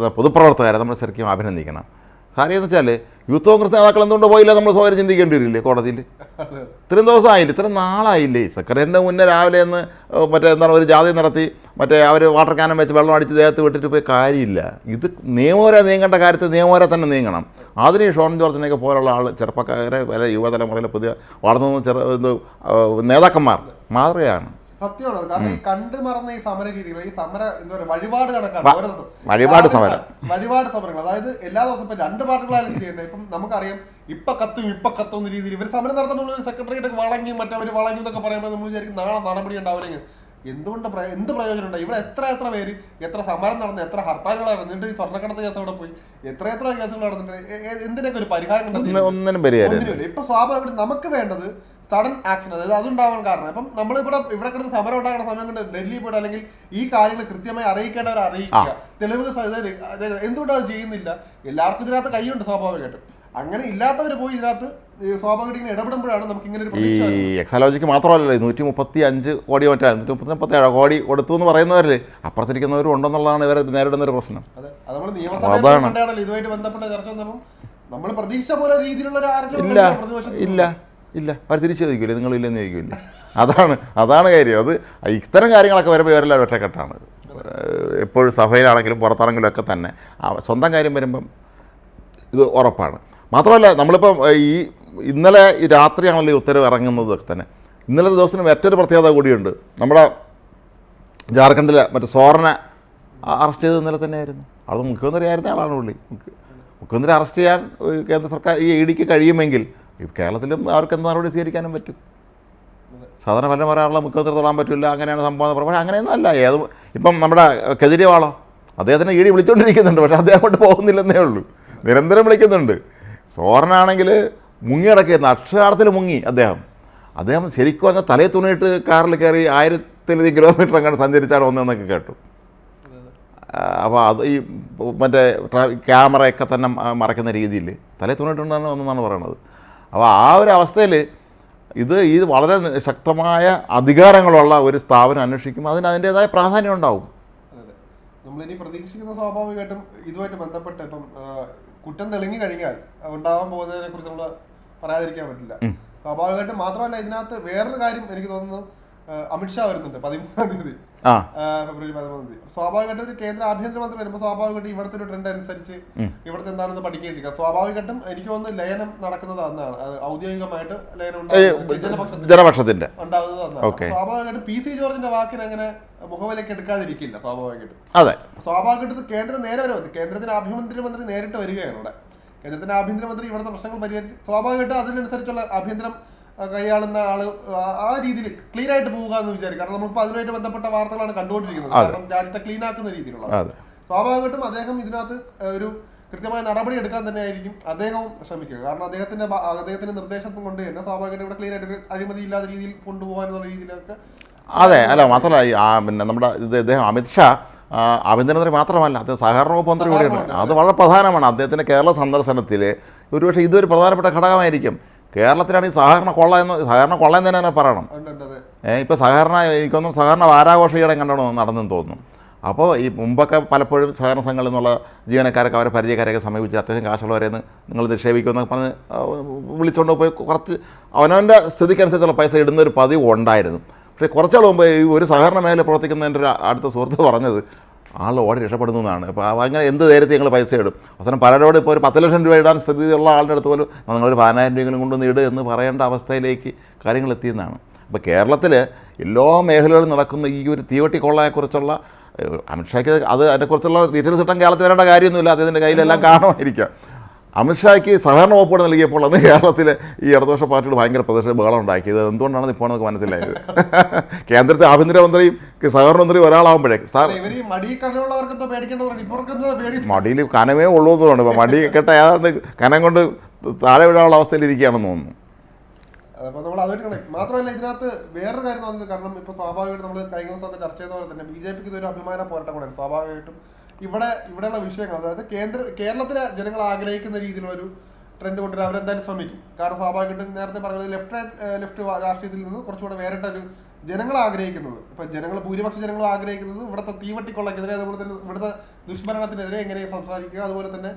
പൊതുപ്രവർത്തകരെ നമ്മൾ ശരിക്കും അഭിനന്ദിക്കണം. കാര്യം എന്ന് വെച്ചാൽ യൂത്ത് കോൺഗ്രസ് നേതാക്കൾ എന്തുകൊണ്ട് പോയില്ല നമ്മൾ സ്വയം ചിന്തിക്കേണ്ടി വരില്ലേ കോടതിയിൽ? ഇത്രയും ദിവസമായില്ല? ഇത്രയും നാളായില്ലേ? സെക്രട്ടറിന്റെ മുന്നേ രാവിലെ ഒന്ന് മറ്റേ എന്താണ് ഒരു ജാതി നടത്തി മറ്റേ അവർ വാട്ടർ ക്യാനം വെച്ച് വെള്ളം അടിച്ച് ദേഹത്ത് വിട്ടിട്ട് പോയി കാര്യമില്ല. ഇത് നിയമവരെ നീങ്ങേണ്ട കാര്യത്തിൽ നിയമവരെ തന്നെ നീങ്ങണം. അതിന് ഷോൺ ജോർജിനെയൊക്കെ പോലുള്ള ആൾ ചെറുപ്പക്കാരെ യുവതലമുറയിലെ പുതിയ വളർന്നു ചെറു നേതാക്കന്മാർ മാതൃകയാണ്. സത്യമാണ് കാരണം ഈ കണ്ടു മറന്ന ഈ സമര രീതികൾ ഈ സമര എന്താ പറയുക വഴിപാട് കണക്കാണ് ഓരോ ദിവസം വഴിപാട് സമരം. വഴിപാട് സമരങ്ങൾ. അതായത് എല്ലാ ദിവസവും ഇപ്പൊ രണ്ട് പാർട്ടികളായാലും ചെയ്യുന്നത് ഇപ്പം നമുക്കറിയാം ഇപ്പൊ കത്തും ഇപ്പൊ കത്തും എന്ന രീതിയിൽ ഇവർ സമരം നടത്തുമ്പോൾ ഒരു സെക്രട്ടറിയുടെ വളങ്ങി മറ്റവർ വളങ്ങി എന്നൊക്കെ പറയുമ്പോൾ നമ്മൾ വിചാരിക്കും നാളെ നടപടി ഉണ്ടാവില്ലെങ്കിൽ. എന്തുകൊണ്ട് എന്ത് പ്രയോജനം ഉണ്ടായി? ഇവിടെ എത്ര എത്ര പേര് എത്ര സമരം നടന്നു എത്ര ഹർത്താലുകൾ നടന്നു എന്നിട്ട് ഈ സ്വർണക്കടത്ത് കേസ് അവിടെ പോയി എത്ര എത്ര കേസുകൾ നടന്നിട്ടുണ്ട് എ- എന്തിനൊക്കെ ഒരു പരിഹാരം ഒന്നിനും ഇപ്പൊ സ്വാഭാവികം നമുക്ക് വേണ്ടത് സഡൻ ആക്ഷൻ അതായത് അതുണ്ടാവാൻ കാരണം. അപ്പം നമ്മൾ ഇവിടെ ഇവിടെ കിടന്ന് സമരം ഉണ്ടാക്കുന്ന സമയം കൊണ്ട് ഡൽഹി പോയിട്ട് അല്ലെങ്കിൽ ഈ കാര്യങ്ങൾ കൃത്യമായി അറിയിക്കേണ്ടവർ അറിയിക്കുക. അതായത് എന്തുകൊണ്ട് അത് ചെയ്യുന്നില്ല? എല്ലാവർക്കും ഇതിനകത്ത് കൈയുണ്ട് സ്വാഭാവികമായിട്ടും. അങ്ങനെ ഇല്ലാത്തവർ പോയി ഇതിനകത്ത് ഇങ്ങനെ ഇടപെടുമ്പോഴാണ് നമുക്ക് ഇങ്ങനെ ഒരു ഈ എക്സാലോജിക്ക് മാത്രമല്ല നൂറ്റി മുപ്പത്തി അഞ്ച് കോടി മറ്റാണ് നൂറ്റി മുപ്പത്തി മുപ്പത്തി ഏഴ് കോടി കൊടുത്തു എന്ന് പറയുന്നവരിൽ അപ്പുറത്തിരിക്കുന്നവരും ഉണ്ടെന്നുള്ളതാണ് ഇവരെ നേരിടുന്ന ഒരു പ്രശ്നം. അതാണ്. ഇതുമായിട്ട് ബന്ധപ്പെട്ട ചർച്ച വന്നപ്പോൾ നമ്മൾ പ്രതീക്ഷ പോലെ രീതിയിലുള്ള ഒരു ഇല്ല. ഇല്ല. ഇല്ല അവർ തിരിച്ചു ചോദിക്കില്ലേ നിങ്ങളില്ലെന്ന് ചോദിക്കില്ലേ അതാണ് അതാണ് കാര്യം. അത് ഇത്തരം കാര്യങ്ങളൊക്കെ വരുമ്പോൾ ഇവരെല്ലാം ഒറ്റക്കെട്ടാണ്. എപ്പോഴും സഭയിലാണെങ്കിലും പുറത്താണെങ്കിലും ഒക്കെ തന്നെ. സ്വന്തം കാര്യം വരുമ്പം ഇത് ഉറപ്പാണ്. മാത്രമല്ല നമ്മളിപ്പം ഈ ഇന്നലെ ഈ രാത്രിയാണല്ലോ ഈ ഉത്തരവ് ഇറങ്ങുന്നത് തന്നെ. ഇന്നലത്തെ ദിവസത്തിന് മറ്റൊരു പ്രത്യേകത കൂടിയുണ്ട്. നമ്മുടെ ജാർഖണ്ഡിലെ മറ്റേ സോറനെ അറസ്റ്റ് ചെയ്തത് ഇന്നലെ തന്നെയായിരുന്നു. അവിടെ മുഖ്യമന്ത്രി ആയിരുന്ന ആളാണ് പുള്ളി. മുഖ്യ- മുഖ്യമന്ത്രി അറസ്റ്റ് ചെയ്യാൻ കേന്ദ്ര സർക്കാർ ഈ ഇ ഡിക്ക് കഴിയുമെങ്കിൽ കേരളത്തിലും അവർക്ക് എന്ത് നടപടി സ്വീകരിക്കാനും പറ്റും? സാധാരണ പല പറയാറുള്ള മുഖ്യമന്ത്രി തൊടാൻ പറ്റില്ല അങ്ങനെയാണ് സംഭവം പക്ഷേ അങ്ങനെയൊന്നും അല്ല. ഏത് ഇപ്പം നമ്മുടെ കെജ്രിവാളോ അദ്ദേഹത്തിനെ ഈടി വിളിച്ചുകൊണ്ടിരിക്കുന്നുണ്ട് പക്ഷേ അദ്ദേഹം അങ്ങോട്ട് പോകുന്നില്ലെന്നേ ഉള്ളൂ. നിരന്തരം വിളിക്കുന്നുണ്ട്. സോറനാണെങ്കിൽ മുങ്ങിയടക്കിയിരുന്നു അക്ഷരാർത്ഥത്തിൽ മുങ്ങി അദ്ദേഹം. അദ്ദേഹം ശരിക്കും പറഞ്ഞാൽ തലയിൽ തുണിയിട്ട് കാറിൽ കയറി ആയിരത്തിലധികം കിലോമീറ്റർ അങ്ങനെ സഞ്ചരിച്ചാണ് വന്നതെന്നൊക്കെ കേട്ടു. അപ്പോൾ അത് ഈ മറ്റേ ക്യാമറയൊക്കെ തന്നെ മറയ്ക്കുന്ന രീതിയിൽ തലയിൽ തുണിയിട്ടുണ്ടെന്ന് വന്നതെന്നാണ് പറയണത് അപ്പോൾ ആ ഒരു അവസ്ഥയിൽ ഇത് ഈ വളരെ ശക്തമായ അധികാരങ്ങളുള്ള ഒരു സ്ഥാപനം അന്വേഷിക്കുമ്പോൾ അതിന് അതിന്റെതായ പ്രാധാന്യം ഉണ്ടാവും. നമ്മളിനി പ്രതീക്ഷിക്കുന്ന സ്വാഭാവികമായിട്ടും ഇതുമായിട്ട് ബന്ധപ്പെട്ട് ഇപ്പം കുറ്റം തെളിഞ്ഞു കഴിഞ്ഞാൽ ഉണ്ടാവാൻ പോകുന്നതിനെ കുറിച്ച് നമ്മൾ പറയാതിരിക്കാൻ പറ്റില്ല. സ്വാഭാവികമായിട്ടും മാത്രമല്ല ഇതിനകത്ത് വേറൊരു കാര്യം എനിക്ക് തോന്നുന്നു അമിത്ഷാ വരുന്നുണ്ട് പതിമൂന്നാം തീയതി. ഫെബ്രുവരി പതിമൂന്നാം തീയതി. സ്വാഭാവികമായിട്ടും ഒരു കേന്ദ്ര ആഭ്യന്തരമന്ത്രി വരുമ്പോൾ സ്വാഭാവികമായിട്ടും ഇവിടുത്തെ ഒരു ട്രെൻഡ് അനുസരിച്ച് ഇവിടുത്തെ എന്താണെന്ന് പഠിക്കേണ്ടിരിക്കുക സ്വാഭാവികമായിട്ടും എനിക്ക് തോന്നുന്നു ലയനം നടക്കുന്നത് അന്നാണ്. ഔദ്യോഗികമായിട്ട് ലയനം ജനപക്ഷത്തിന്റെ. ഉണ്ടാകുന്നത് അന്നാണ്. സ്വാഭാവികമായിട്ടും പി സി ജോർജിന്റെ വാക്കിന് അങ്ങനെ മുഖവിലേക്ക് എടുക്കാതിരിക്കില്ല സ്വാഭാവികമായിട്ടും. അതെ. സ്വാഭാവികമായിട്ടും കേന്ദ്രം നേരെ വരും. കേന്ദ്രത്തിന്റെ ആഭ്യന്തരമന്ത്രി നേരിട്ട് വരികയാണ് ഇവിടെ. കേന്ദ്രത്തിന്റെ ആഭ്യന്തരമന്ത്രി ഇവിടുത്തെ പ്രശ്നങ്ങൾ പരിഹരിച്ച് സ്വാഭാവികമായിട്ടും അതിനനുസരിച്ചുള്ള ആഭ്യന്തരം കൈയാളുന്ന ആൾ ആ- രീതിയിൽ ക്ലീൻ ആയിട്ട് പോവുക എന്ന് വിചാരിക്കും. കാരണം നമ്മളിപ്പോൾ അതുമായിട്ട് ബന്ധപ്പെട്ട വാർത്തകളാണ് കണ്ടുകൊണ്ടിരിക്കുന്നത്. കാരണം രാജ്യത്തെ ക്ലീൻ ആക്കുന്ന രീതിയിലുള്ള സ്വാഭാവികമായിട്ടും അദ്ദേഹം ഇതിനകത്ത് ഒരു കൃത്യമായ നടപടി എടുക്കാൻ തന്നെ ആയിരിക്കും അദ്ദേഹവും ശ്രമിക്കുക. കാരണം അദ്ദേഹത്തിന്റെ അദ്ദേഹത്തിന്റെ നിർദ്ദേശം കൊണ്ട് തന്നെ സ്വാഭാവികമായിട്ടും ഇവിടെ ക്ലീൻ ആയിട്ട് അഴിമതി ഇല്ലാത്ത രീതിയിൽ കൊണ്ടുപോകാൻ എന്നുള്ള രീതിയിലൊക്കെ അതെ അല്ല മാത്രമല്ല ആ പിന്നെ നമ്മുടെ ഇത് അദ്ദേഹം അമിത്ഷാ ആഭ്യന്തരമന്ത്രി മാത്രമല്ല അദ്ദേഹം സഹകരണ വകുപ്പ് മന്ത്രി കൂടിയുണ്ട് അത് വളരെ പ്രധാനമാണ്. അദ്ദേഹത്തിന്റെ കേരള സന്ദർശനത്തിൽ ഒരുപക്ഷെ ഇതൊരു പ്രധാനപ്പെട്ട ഘടകമായിരിക്കും. കേരളത്തിലാണ് ഈ സഹകരണ കൊള്ള എന്ന് സഹകരണ കൊള്ള എന്ന് തന്നെ പറയണം. ഏഹ് ഇപ്പോൾ സഹകരണ എനിക്കൊന്നും സഹകരണ വാരാഘോഷ ഈയിടെ കണ്ടോ നടന്നെന്ന് തോന്നുന്നു. അപ്പോൾ ഈ മുമ്പൊക്കെ പലപ്പോഴും സഹകരണ സംഘങ്ങളിൽ നിന്നുള്ള ജീവനക്കാരൊക്കെ അവരെ പരിചയക്കാരെയൊക്കെ സമീപിച്ച് അത്യാവശ്യം കാശുള്ളവരെന്ന് നിങ്ങൾ നിക്ഷേപിക്കുമെന്ന് പറഞ്ഞ് വിളിച്ചുകൊണ്ട് പോയി കുറച്ച് അവനവന്റെ സ്ഥിതിക്കനുസരിച്ചുള്ള പൈസ ഇടുന്ന ഒരു പതിവ് ഉണ്ടായിരുന്നു പക്ഷേ കുറച്ചാൾ മുമ്പ് ഈ ഒരു സഹകരണ മേഖല പ്രവർത്തിക്കുന്നതിന്റെ ഒരു അടുത്ത സുഹൃത്ത് പറഞ്ഞത് ആൾ ഓടി രക്ഷപ്പെടുന്നു എന്നാണ്. അപ്പോൾ അങ്ങനെ എന്ത് നേരത്തെ ഞങ്ങൾ പൈസ ഇടും. അവസാനം പലരോട് ഇപ്പോൾ ഒരു പത്ത് ലക്ഷം രൂപ ഇടാൻ സ്ഥിതിയുള്ള ആളുടെ അടുത്ത് പോലും നിങ്ങളൊരു പതിനായിരം രൂപയെങ്കിലും കൊണ്ടുവന്ന് ഇട് എന്ന് പറയേണ്ട അവസ്ഥയിലേക്ക് കാര്യങ്ങൾ എത്തിയെന്നാണ്. അപ്പോൾ കേരളത്തിൽ എല്ലാ മേഖലകളിലും നടക്കുന്ന ഈ ഒരു തീവട്ടി കൊള്ളയെക്കുറിച്ചുള്ള അമിത്ഷായ്ക്ക് അത് അതിനെക്കുറിച്ചുള്ള ഡീറ്റെയിൽസ് ഇട്ടാൽ കേരളത്തിൽ വരേണ്ട കാര്യമൊന്നുമില്ല. അദ്ദേഹത്തിന്റെ കയ്യിലെല്ലാം കാണുമായിരിക്കാം. അമിത്ഷായ്ക്ക് സഹകരണ വകുപ്പോടെ നൽകിയപ്പോൾ അന്ന് കേരളത്തിലെ ഈ ഇടതുപക്ഷ പാർട്ടിയുടെ ഭയങ്കര പ്രദർശന ബഹളം ഉണ്ടാക്കിയത്. എന്തുകൊണ്ടാണ് ഇപ്പോൾ നമുക്ക് മനസ്സിലായത്? കേന്ദ്രത്തെ ആഭ്യന്തരമന്ത്രിയും സഹകരണ മന്ത്രിയും ഒരാളാകുമ്പോഴേ സാർ മടിയിൽ കനമേ ഉള്ളൂ എന്ന് തോന്നുന്നു. മടി കെട്ട ഏതാണ്ട് കനം കൊണ്ട് താഴെ വിടാനുള്ള അവസ്ഥയിൽ ഇരിക്കുകയാണെന്ന് തോന്നുന്നു. അപ്പോൾ നമ്മൾ കണക്ക് മാത്രമല്ല ഇതിനകത്ത് വേറൊരു കാര്യം തോന്നുന്നത് കാരണം ഇപ്പോൾ സ്വാഭാവികമായിട്ടും നമ്മൾ കഴിഞ്ഞ ദിവസം ചർച്ച ചെയ്ത പോലെ തന്നെ ബി ജെ പിക്ക് ഇതൊരു അഭിമാന പോരാട്ടം കൂടെ സ്വാഭാവികമായിട്ടും ഇവിടെ ഇവിടെയുള്ള വിഷയങ്ങൾ അതായത് കേന്ദ്ര കേരളത്തിലെ ജനങ്ങൾ ആഗ്രഹിക്കുന്ന രീതിയിലുള്ള ഒരു ട്രെൻഡ് കൊണ്ടുവരാൻ അവരെന്തായാലും ശ്രമിക്കും. കാരണം സ്വാഭാവികമായിട്ടും നേരത്തെ പറഞ്ഞത് ലെഫ്റ്റ് ലെഫ്റ്റ് രാഷ്ട്രീയത്തിൽ നിന്ന് കുറച്ചുകൂടെ വേറിട്ട ഒരു ജനങ്ങൾ ആഗ്രഹിക്കുന്നത്. ഇപ്പൊ ജനങ്ങൾ ഭൂരിപക്ഷ ജനങ്ങൾ ആഗ്രഹിക്കുന്നത് ഇവിടുത്തെ തീവട്ടിക്കൊള്ളക്കെതിരെ അതുപോലെ തന്നെ ഇവിടുത്തെ ദുഷ്ഭരണത്തിനെതിരെ എങ്ങനെ സംസാരിക്കുക അതുപോലെ തന്നെ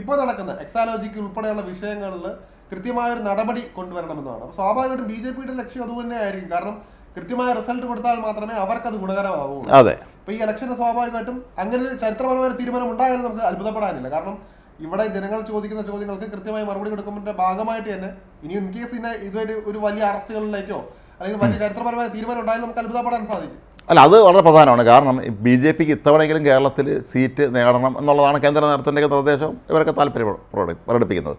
ഇപ്പോൾ നടക്കുന്ന എക്സാലോജിക്ക് ഉൾപ്പെടെയുള്ള വിഷയങ്ങളിൽ കൃത്യമായ ഒരു നടപടി കൊണ്ടുവരണമെന്നാണ്. സ്വാഭാവികമായിട്ടും ബി ജെ പിയുടെ ലക്ഷ്യം അതുതന്നെ ആയിരിക്കും കാരണം കൃത്യമായ റിസൾട്ട് കൊടുത്താൽ മാത്രമേ അവർക്കത് ഗുണകരമാവൂ അതെ. അപ്പൊ ഈ ഇലക്ഷന് സ്വാഭാവികമായിട്ടും അങ്ങനെ ഒരു ചരിത്രപരമായ തീരുമാനം ഉണ്ടായാലും നമുക്ക് അത്ഭുതപ്പെടാനില്ല. കാരണം ഇവിടെ ജനങ്ങൾ ചോദിക്കുന്ന ചോദ്യങ്ങൾക്ക് കൃത്യമായി മറുപടി കൊടുക്കുന്നതിന്റെ ഭാഗമായിട്ട് തന്നെ ഇനി ഇൻ കേസ് ഇതിനെ ഇതുവരെ ഒരു വലിയ അറസ്റ്റുകളിലേക്കോ അല്ലെങ്കിൽ വലിയ ചരിത്രപരമായ തീരുമാനം ഉണ്ടായാലും നമുക്ക് അത്ഭുതപ്പെടാൻ സാധിക്കും. അല്ല അത് വളരെ പ്രധാനമാണ്. കാരണം ബി ജെ പിക്ക് ഇത്തവണയെങ്കിലും കേരളത്തിൽ സീറ്റ് നേടണം എന്നുള്ളതാണ് കേന്ദ്ര നേതൃത്വത്തിന്റെയൊക്കെ നിർദ്ദേശം. ഇവരൊക്കെ താല്പര്യം പ്രകടി- പ്രകടിപ്പിക്കുന്നത്.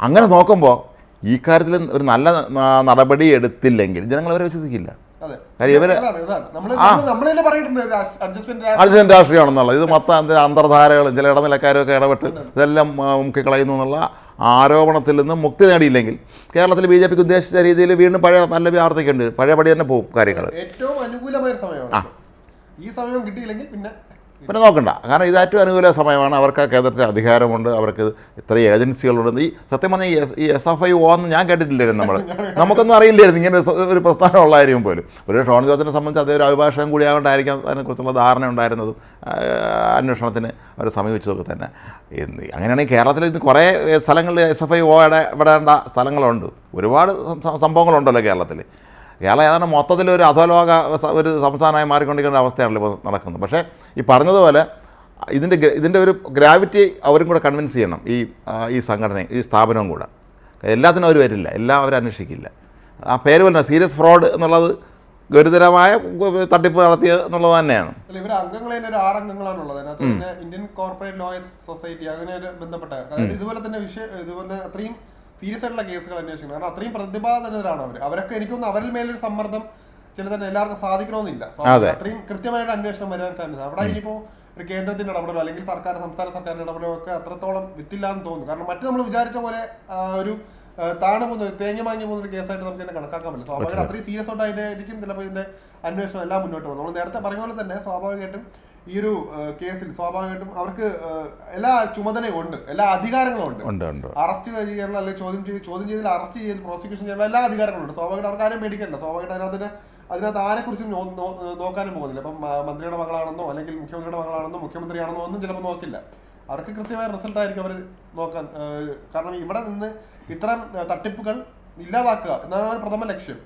അങ്ങനെ നോക്കുമ്പോൾ ഈ കാര്യത്തിൽ ഒരു നല്ല നടപടി എടുത്തില്ലെങ്കിൽ ജനങ്ങൾ അവരെ വിശ്വസിക്കില്ല. അഡ്ജസ്റ്റ്മെന്റ് രാഷ്ട്രീയമാണെന്നുള്ളത് ഇത് മൊത്തം അന്തർധാരകളും ചില ഇടനിലക്കാരൊക്കെ ഇടപെട്ട് ഇതെല്ലാം മുക്കിക്കളയുന്നു എന്നുള്ള ആരോപണത്തിൽ നിന്ന് മുക്തി നേടിയില്ലെങ്കിൽ കേരളത്തിൽ ബി ജെ പിക്ക് ഉദ്ദേശിച്ച രീതിയിൽ വീണ്ടും പഴയ പല്ലവി ആവർത്തിക്കേണ്ടി പഴയപടി തന്നെ പോകും കാര്യങ്ങൾ ഏറ്റവും അനുകൂലമായ സമയമാണ്. ഈ സമയം കിട്ടിയില്ലെങ്കിൽ പിന്നെ പിന്നെ നോക്കണ്ട. കാരണം ഇത് ഏറ്റവും അനുകൂല സമയമാണ്. അവർക്ക് ആ കേന്ദ്രത്തിൽ അധികാരമുണ്ട്. അവർക്ക് ഇത്രയും ഏജൻസികളുണ്ട്. ഈ സത്യം പറഞ്ഞാൽ ഈ എസ് ഈ എസ് എഫ് ഐ ഒ എന്ന് ഞാൻ കേട്ടിട്ടില്ലായിരുന്നു നമ്മൾ നമുക്കൊന്നും അറിയില്ലായിരുന്നു. ഇങ്ങനെ ഒരു പ്രസ്ഥാനം ഉള്ളതായിരിക്കും പോലും. ഒരു ഷോൺ ജോർജിനെ സംബന്ധിച്ച് അതേ ഒരു അഭിഭാഷകം കൂടിയാകൊണ്ടായിരിക്കാം അതിനെക്കുറിച്ചുള്ള ധാരണ ഉണ്ടായിരുന്നതും അന്വേഷണത്തിന് അവർ സമീപിച്ചതൊക്കെ തന്നെ. അങ്ങനെയാണെങ്കിൽ കേരളത്തിൽ ഇന്ന് കുറേ സ്ഥലങ്ങളിൽ എസ് എഫ് ഐ ഒ ഇടപെടേണ്ട സ്ഥലങ്ങളുണ്ട്. ഒരുപാട് സംഭവങ്ങളുണ്ടല്ലോ കേരളത്തിൽ കേരളം ഏതാണ്ട് മൊത്തത്തിൽ ഒരു അധോലോക ഒരു സംസ്ഥാനമായി മാറിക്കൊണ്ടിരിക്കുന്ന അവസ്ഥയാണല്ലോ ഇപ്പോൾ നടക്കുന്നത്. പക്ഷേ ഈ പറഞ്ഞതുപോലെ ഇതിന്റെ ഇതിന്റെ ഒരു ഗ്രാവിറ്റി അവരും കൂടെ കൺവിൻസ് ചെയ്യണം. ഈ ഈ സംഘടനയും ഈ സ്ഥാപനവും കൂടെ. എല്ലാത്തിനും അവർ വരില്ല. എല്ലാം അവർ അന്വേഷിക്കില്ല. ആ പേര് പോലെ സീരിയസ് ഫ്രോഡ് എന്നുള്ളത് ഗുരുതരമായ തട്ടിപ്പ് നടത്തിയത് എന്നുള്ളത് തന്നെയാണ്. ഇവർ അംഗങ്ങൾ തന്നെ ഒരു ആറ് അംഗങ്ങളാണുള്ളത് അതിനകത്ത് പിന്നെ ഇന്ത്യൻ കോർപ്പറേറ്റ് ലോയേഴ്സ് സൊസൈറ്റി അങ്ങനെ ബന്ധപ്പെട്ട ഇതുപോലെ തന്നെ വിഷയം ഇതുപോലെ അത്രയും സീരിയസ് ആയിട്ടുള്ള കേസുകൾ അന്വേഷിക്കണം. കാരണം അത്രയും പ്രതിഭാധനരാണ് അവർ അവരൊക്കെ എനിക്കൊന്ന് അവരിൽ മേലൊരു സമ്മർദ്ദം ചില തന്നെ എല്ലാവർക്കും സാധിക്കണമെന്നില്ല. അതെ. അത്രയും കൃത്യമായിട്ട് അന്വേഷണം വരാൻ ചാൻസ് അവിടെ ഇനിയിപ്പോ ഒരു കേന്ദ്രത്തിന്റെ ഇടപെടലോ അല്ലെങ്കിൽ സർക്കാർ സംസ്ഥാന സർക്കാരിന്റെ ഇടപെടലോ ഒക്കെ അത്രത്തോളം വിത്തില്ല എന്ന് തോന്നുന്നു. കാരണം മറ്റു നമ്മൾ വിചാരിച്ച പോലെ ഒരു താണ പോകുന്ന തേങ്ങ വാങ്ങി പോകുന്ന ഒരു കേസായിട്ട് നമുക്ക് തന്നെ കണക്കാക്കാൻ പറ്റില്ല. സ്വാഭാവികം അത്രയും സീരിയസ് ആയിട്ട് അതിന്റെ ആയിരിക്കും ചിലപ്പോൾ ഇതിന്റെ അന്വേഷണം എല്ലാം മുന്നോട്ട് പോകും. നമ്മൾ നേരത്തെ പറഞ്ഞ പോലെ തന്നെ സ്വാഭാവികമായിട്ടും ഈ ഒരു കേസിൽ സ്വാഭാവികമായിട്ടും അവർക്ക് എല്ലാ ചുമതലയും ഉണ്ട്. എല്ലാ അധികാരങ്ങളും ഉണ്ട്. ഉണ്ട് ഉണ്ട്. അറസ്റ്റ് ചെയ്യാൻ അല്ലെങ്കിൽ ചോദ്യം ചെയ്ത് ചോദ്യം ചെയ്തിൽ അറസ്റ്റ് ചെയ്ത് പ്രോസിക്യൂഷൻ ചെയ്യാനുള്ള എല്ലാ അധികാരങ്ങളും ഉണ്ട്. സ്വാഭാവികമായിട്ട് അവർക്ക് ആരും പേടിക്കണ്ട. സ്വാഭാവികമായിട്ട് അതിനകത്ത് അതിനകത്ത് ആരെക്കുറിച്ചും നോക്കാനും പോകുന്നില്ല. ഇപ്പം മന്ത്രിയുടെ മകളാണെന്നോ അല്ലെങ്കിൽ മുഖ്യമന്ത്രിയുടെ മകളാണെന്നോ മുഖ്യമന്ത്രിയാണെന്നോ ഒന്നും ചിലപ്പോൾ നോക്കില്ല. അവർക്ക് കൃത്യമായ റിസൾട്ട് ആയിരിക്കും അവർ നോക്കാൻ കാരണം ഇവിടെ നിന്ന് ഇത്തരം തട്ടിപ്പുകൾ ഇല്ലാതാക്കുക എന്നാണ് പ്രഥമ ലക്ഷ്യം.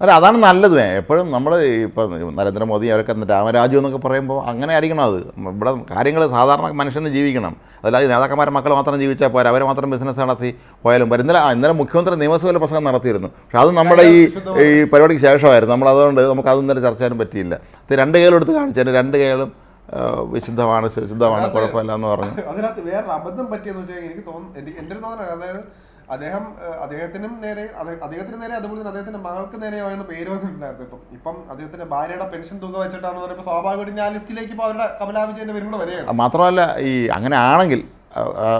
അല്ല അതാണ് നല്ലത്. എപ്പോഴും നമ്മൾ ഇപ്പം നരേന്ദ്രമോദി അവരൊക്കെ രാമരാജു എന്നൊക്കെ പറയുമ്പോൾ അങ്ങനെ ആയിരിക്കണം അത്. ഇവിടെ കാര്യങ്ങൾ സാധാരണ മനുഷ്യന് ജീവിക്കണം. അതല്ലാതെ നേതാക്കന്മാരെ മക്കൾ മാത്രം ജീവിച്ചാൽ പോരാ അവർ മാത്രം ബിസിനസ് നടത്തി പോയാലും പോരാ. ഇന്നലെ ഇന്നലെ മുഖ്യമന്ത്രി നിയമസഭയിൽ പ്രസംഗം നടത്തിയിരുന്നു. പക്ഷേ അത് നമ്മുടെ ഈ ഈ പരിപാടിക്ക് ശേഷമായിരുന്നു. നമ്മൾ അതുകൊണ്ട് നമുക്ക് അത് ഇന്നലെ ചർച്ച ചെയ്യാനും പറ്റിയില്ല. ഇത് രണ്ട് കൈകളും എടുത്ത് കാണിച്ചു. രണ്ട് കൈകളും ആ, വിശുദ്ധമാണ് ശുദ്ധമാണ് കുഴപ്പമില്ല എന്ന് പറഞ്ഞു. അതിനകത്ത് വേറെ അബദ്ധം പറ്റിയെന്ന് വെച്ചാൽ എനിക്ക് തോന്നുന്നു എന്റെ ഒരു തോന്നൽ അതായത് അദ്ദേഹം അദ്ദേഹത്തിനും നേരെ അദ്ദേഹത്തിന് നേരെ അതുപോലെ തന്നെ അദ്ദേഹത്തിന്റെ മകൾക്ക് നേരെയാണ് പേര് വന്നിട്ടുണ്ടായിരുന്നു ഇപ്പം. ഇപ്പം അദ്ദേഹത്തിന്റെ ഭാര്യയുടെ പെൻഷൻ തുക വെച്ചിട്ടാണ് പറയുമ്പോൾ സ്വാഭാവികമായിട്ട് ഞാൻ ലിസ്റ്റിലേക്ക് ഇപ്പോൾ അവരുടെ കമലാ വിജയന്റെ പേരും കൂടെ വരികയാണ്. മാത്രമല്ല ഈ അങ്ങനെ ആണെങ്കിൽ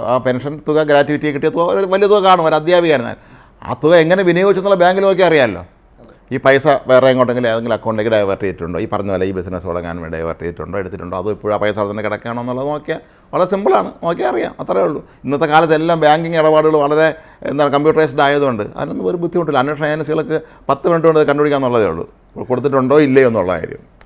ആ- പെൻഷൻ തുക ഗ്രാറ്റുവിറ്റി കിട്ടിയ തുക വലിയ തുക കാണും ഒരു അധ്യാപികയായിരുന്നാൽ. ആ തുക എങ്ങനെ വിനിയോഗിച്ചെന്നുള്ള ബാങ്കിൽ നോക്കി അറിയാമല്ലോ. ഈ പൈസ വേറെ എങ്ങോട്ടെങ്കിലും ഏതെങ്കിലും അക്കൗണ്ടിലേക്ക് ഡൈവേർട്ട് ചെയ്തിട്ടുണ്ടോ? ഈ പറഞ്ഞ പോലെ ഈ ബിസിനസ് തുടങ്ങാൻ വേണ്ടി ഡൈവേർട്ട് ചെയ്തിട്ടുണ്ടോ? എടുത്തിട്ടുണ്ടോ? അതോ ഇപ്പോഴും ആ പൈസ അവിടെ തന്നെ കിടക്കുകയാണോ എന്നുള്ളത് നോക്കിയാൽ വളരെ സിമ്പിളാണ് നോക്കിയാൽ അറിയാം. അത്രേ ഉള്ളൂ. ഇന്നത്തെ കാലത്ത് എല്ലാം ബാങ്കിങ് ഇടപാടുകൾ വളരെ എന്താണ് കമ്പ്യൂട്ടറൈസ്ഡ് ആയതുകൊണ്ട് അതിനൊന്നും ഒരു ബുദ്ധിമുട്ടില്ല. അന്വേഷണ ഏജൻസികൾക്ക് പത്ത് മിനിറ്റ് കൊണ്ട് കൊടുക്കാന്നുള്ളതേ ഉള്ളൂ. കൊടുത്തിട്ടുണ്ടോ ഇല്ലയോ എന്നുള്ള കാര്യം.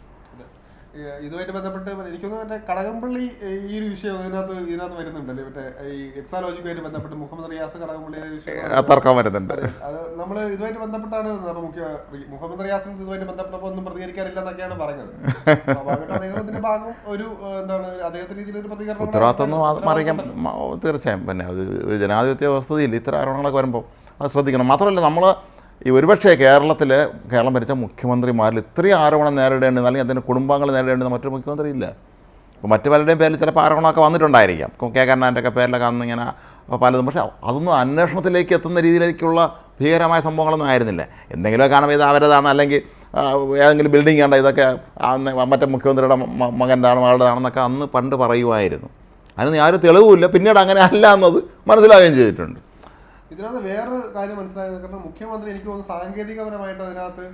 ഇതുമായിട്ട് ബന്ധപ്പെട്ട് എനിക്കൊന്നും മറ്റേ കടകംപള്ളി ഈ ഒരു വിഷയം ഇതിനകത്ത് ഇതിനകത്ത് വരുന്നുണ്ടല്ലേ? മറ്റേ ഈ എക്സാലോജിക്കുമായിട്ട് ബന്ധപ്പെട്ട് മുഹമ്മദ് റിയാസ് കടകംപള്ളി വിഷയം തർക്കം വരുന്നുണ്ട്. അത് നമ്മൾ ഇതുമായിട്ട് ബന്ധപ്പെട്ടാണ് മുഖ്യ മുഹമ്മദ് റിയാസിന് ഇതുമായിട്ട് ബന്ധപ്പെട്ടപ്പോൾ ഒന്നും പ്രതികരിക്കാനില്ല എന്നൊക്കെയാണ് പറഞ്ഞത് അദ്ദേഹത്തിന്റെ ഭാഗം ഒരു എന്താണ് അദ്ദേഹത്തിന്റെ രീതിയിൽ ഒരു പ്രതികരണം ഉത്തരവാദിത്തം ഒന്നും മറിക്കാൻ തീർച്ചയായും. പിന്നെ ജനാധിപത്യ വ്യവസ്ഥയിൽ ഇത്ര ആരോപണങ്ങളൊക്കെ വരുമ്പോൾ അത് ശ്രദ്ധിക്കണം. മാത്രമല്ല നമ്മൾ ഈ ഒരുപക്ഷെ കേരളത്തിൽ കേരളം ഭരിച്ച മുഖ്യമന്ത്രിമാരിൽ ഇത്രയും ആരോപണം നേരിടേണ്ടി അല്ലെങ്കിൽ അതിന്റെ കുടുംബാംഗങ്ങൾ നേരിടേണ്ടി മറ്റൊരു മുഖ്യമന്ത്രി ഇല്ല ഇപ്പോൾ മറ്റു പലരുടെയും പേരിൽ ചിലപ്പോൾ ആരോപണമൊക്കെ വന്നിട്ടുണ്ടായിരിക്കാം. കെ കരുണാന്റെ ഒക്കെ പേരിലൊക്കെ അന്ന് ഇങ്ങനെ പലതും പക്ഷേ അതൊന്നും അന്വേഷണത്തിലേക്ക് എത്തുന്ന രീതിയിലേക്കുള്ള ഭീകരമായ സംഭവങ്ങളൊന്നും ആയിരുന്നില്ല. എന്തെങ്കിലുമൊക്കെ കാണുമ്പോൾ ഇത് അവരതാണ് അല്ലെങ്കിൽ ഏതെങ്കിലും ബിൽഡിംഗ് കണ്ട ഇതൊക്കെ മറ്റേ മുഖ്യമന്ത്രിയുടെ മകന്റെയാണ് മകളുടെയാണെന്നൊക്കെ അന്ന് പണ്ട് പറയുമായിരുന്നു അതിന് യാതൊരു തെളിവുമില്ല. പിന്നീട് അങ്ങനെ അല്ല എന്നത് മനസ്സിലാവുകയും ചെയ്തിട്ടുണ്ട്. ഇതിനകത്ത് വേറൊരു കാര്യം മനസ്സിലായത് കാരണം മുഖ്യമന്ത്രി എനിക്ക് തോന്നുന്നു സാങ്കേതികപരമായിട്ട് അതിനകത്ത്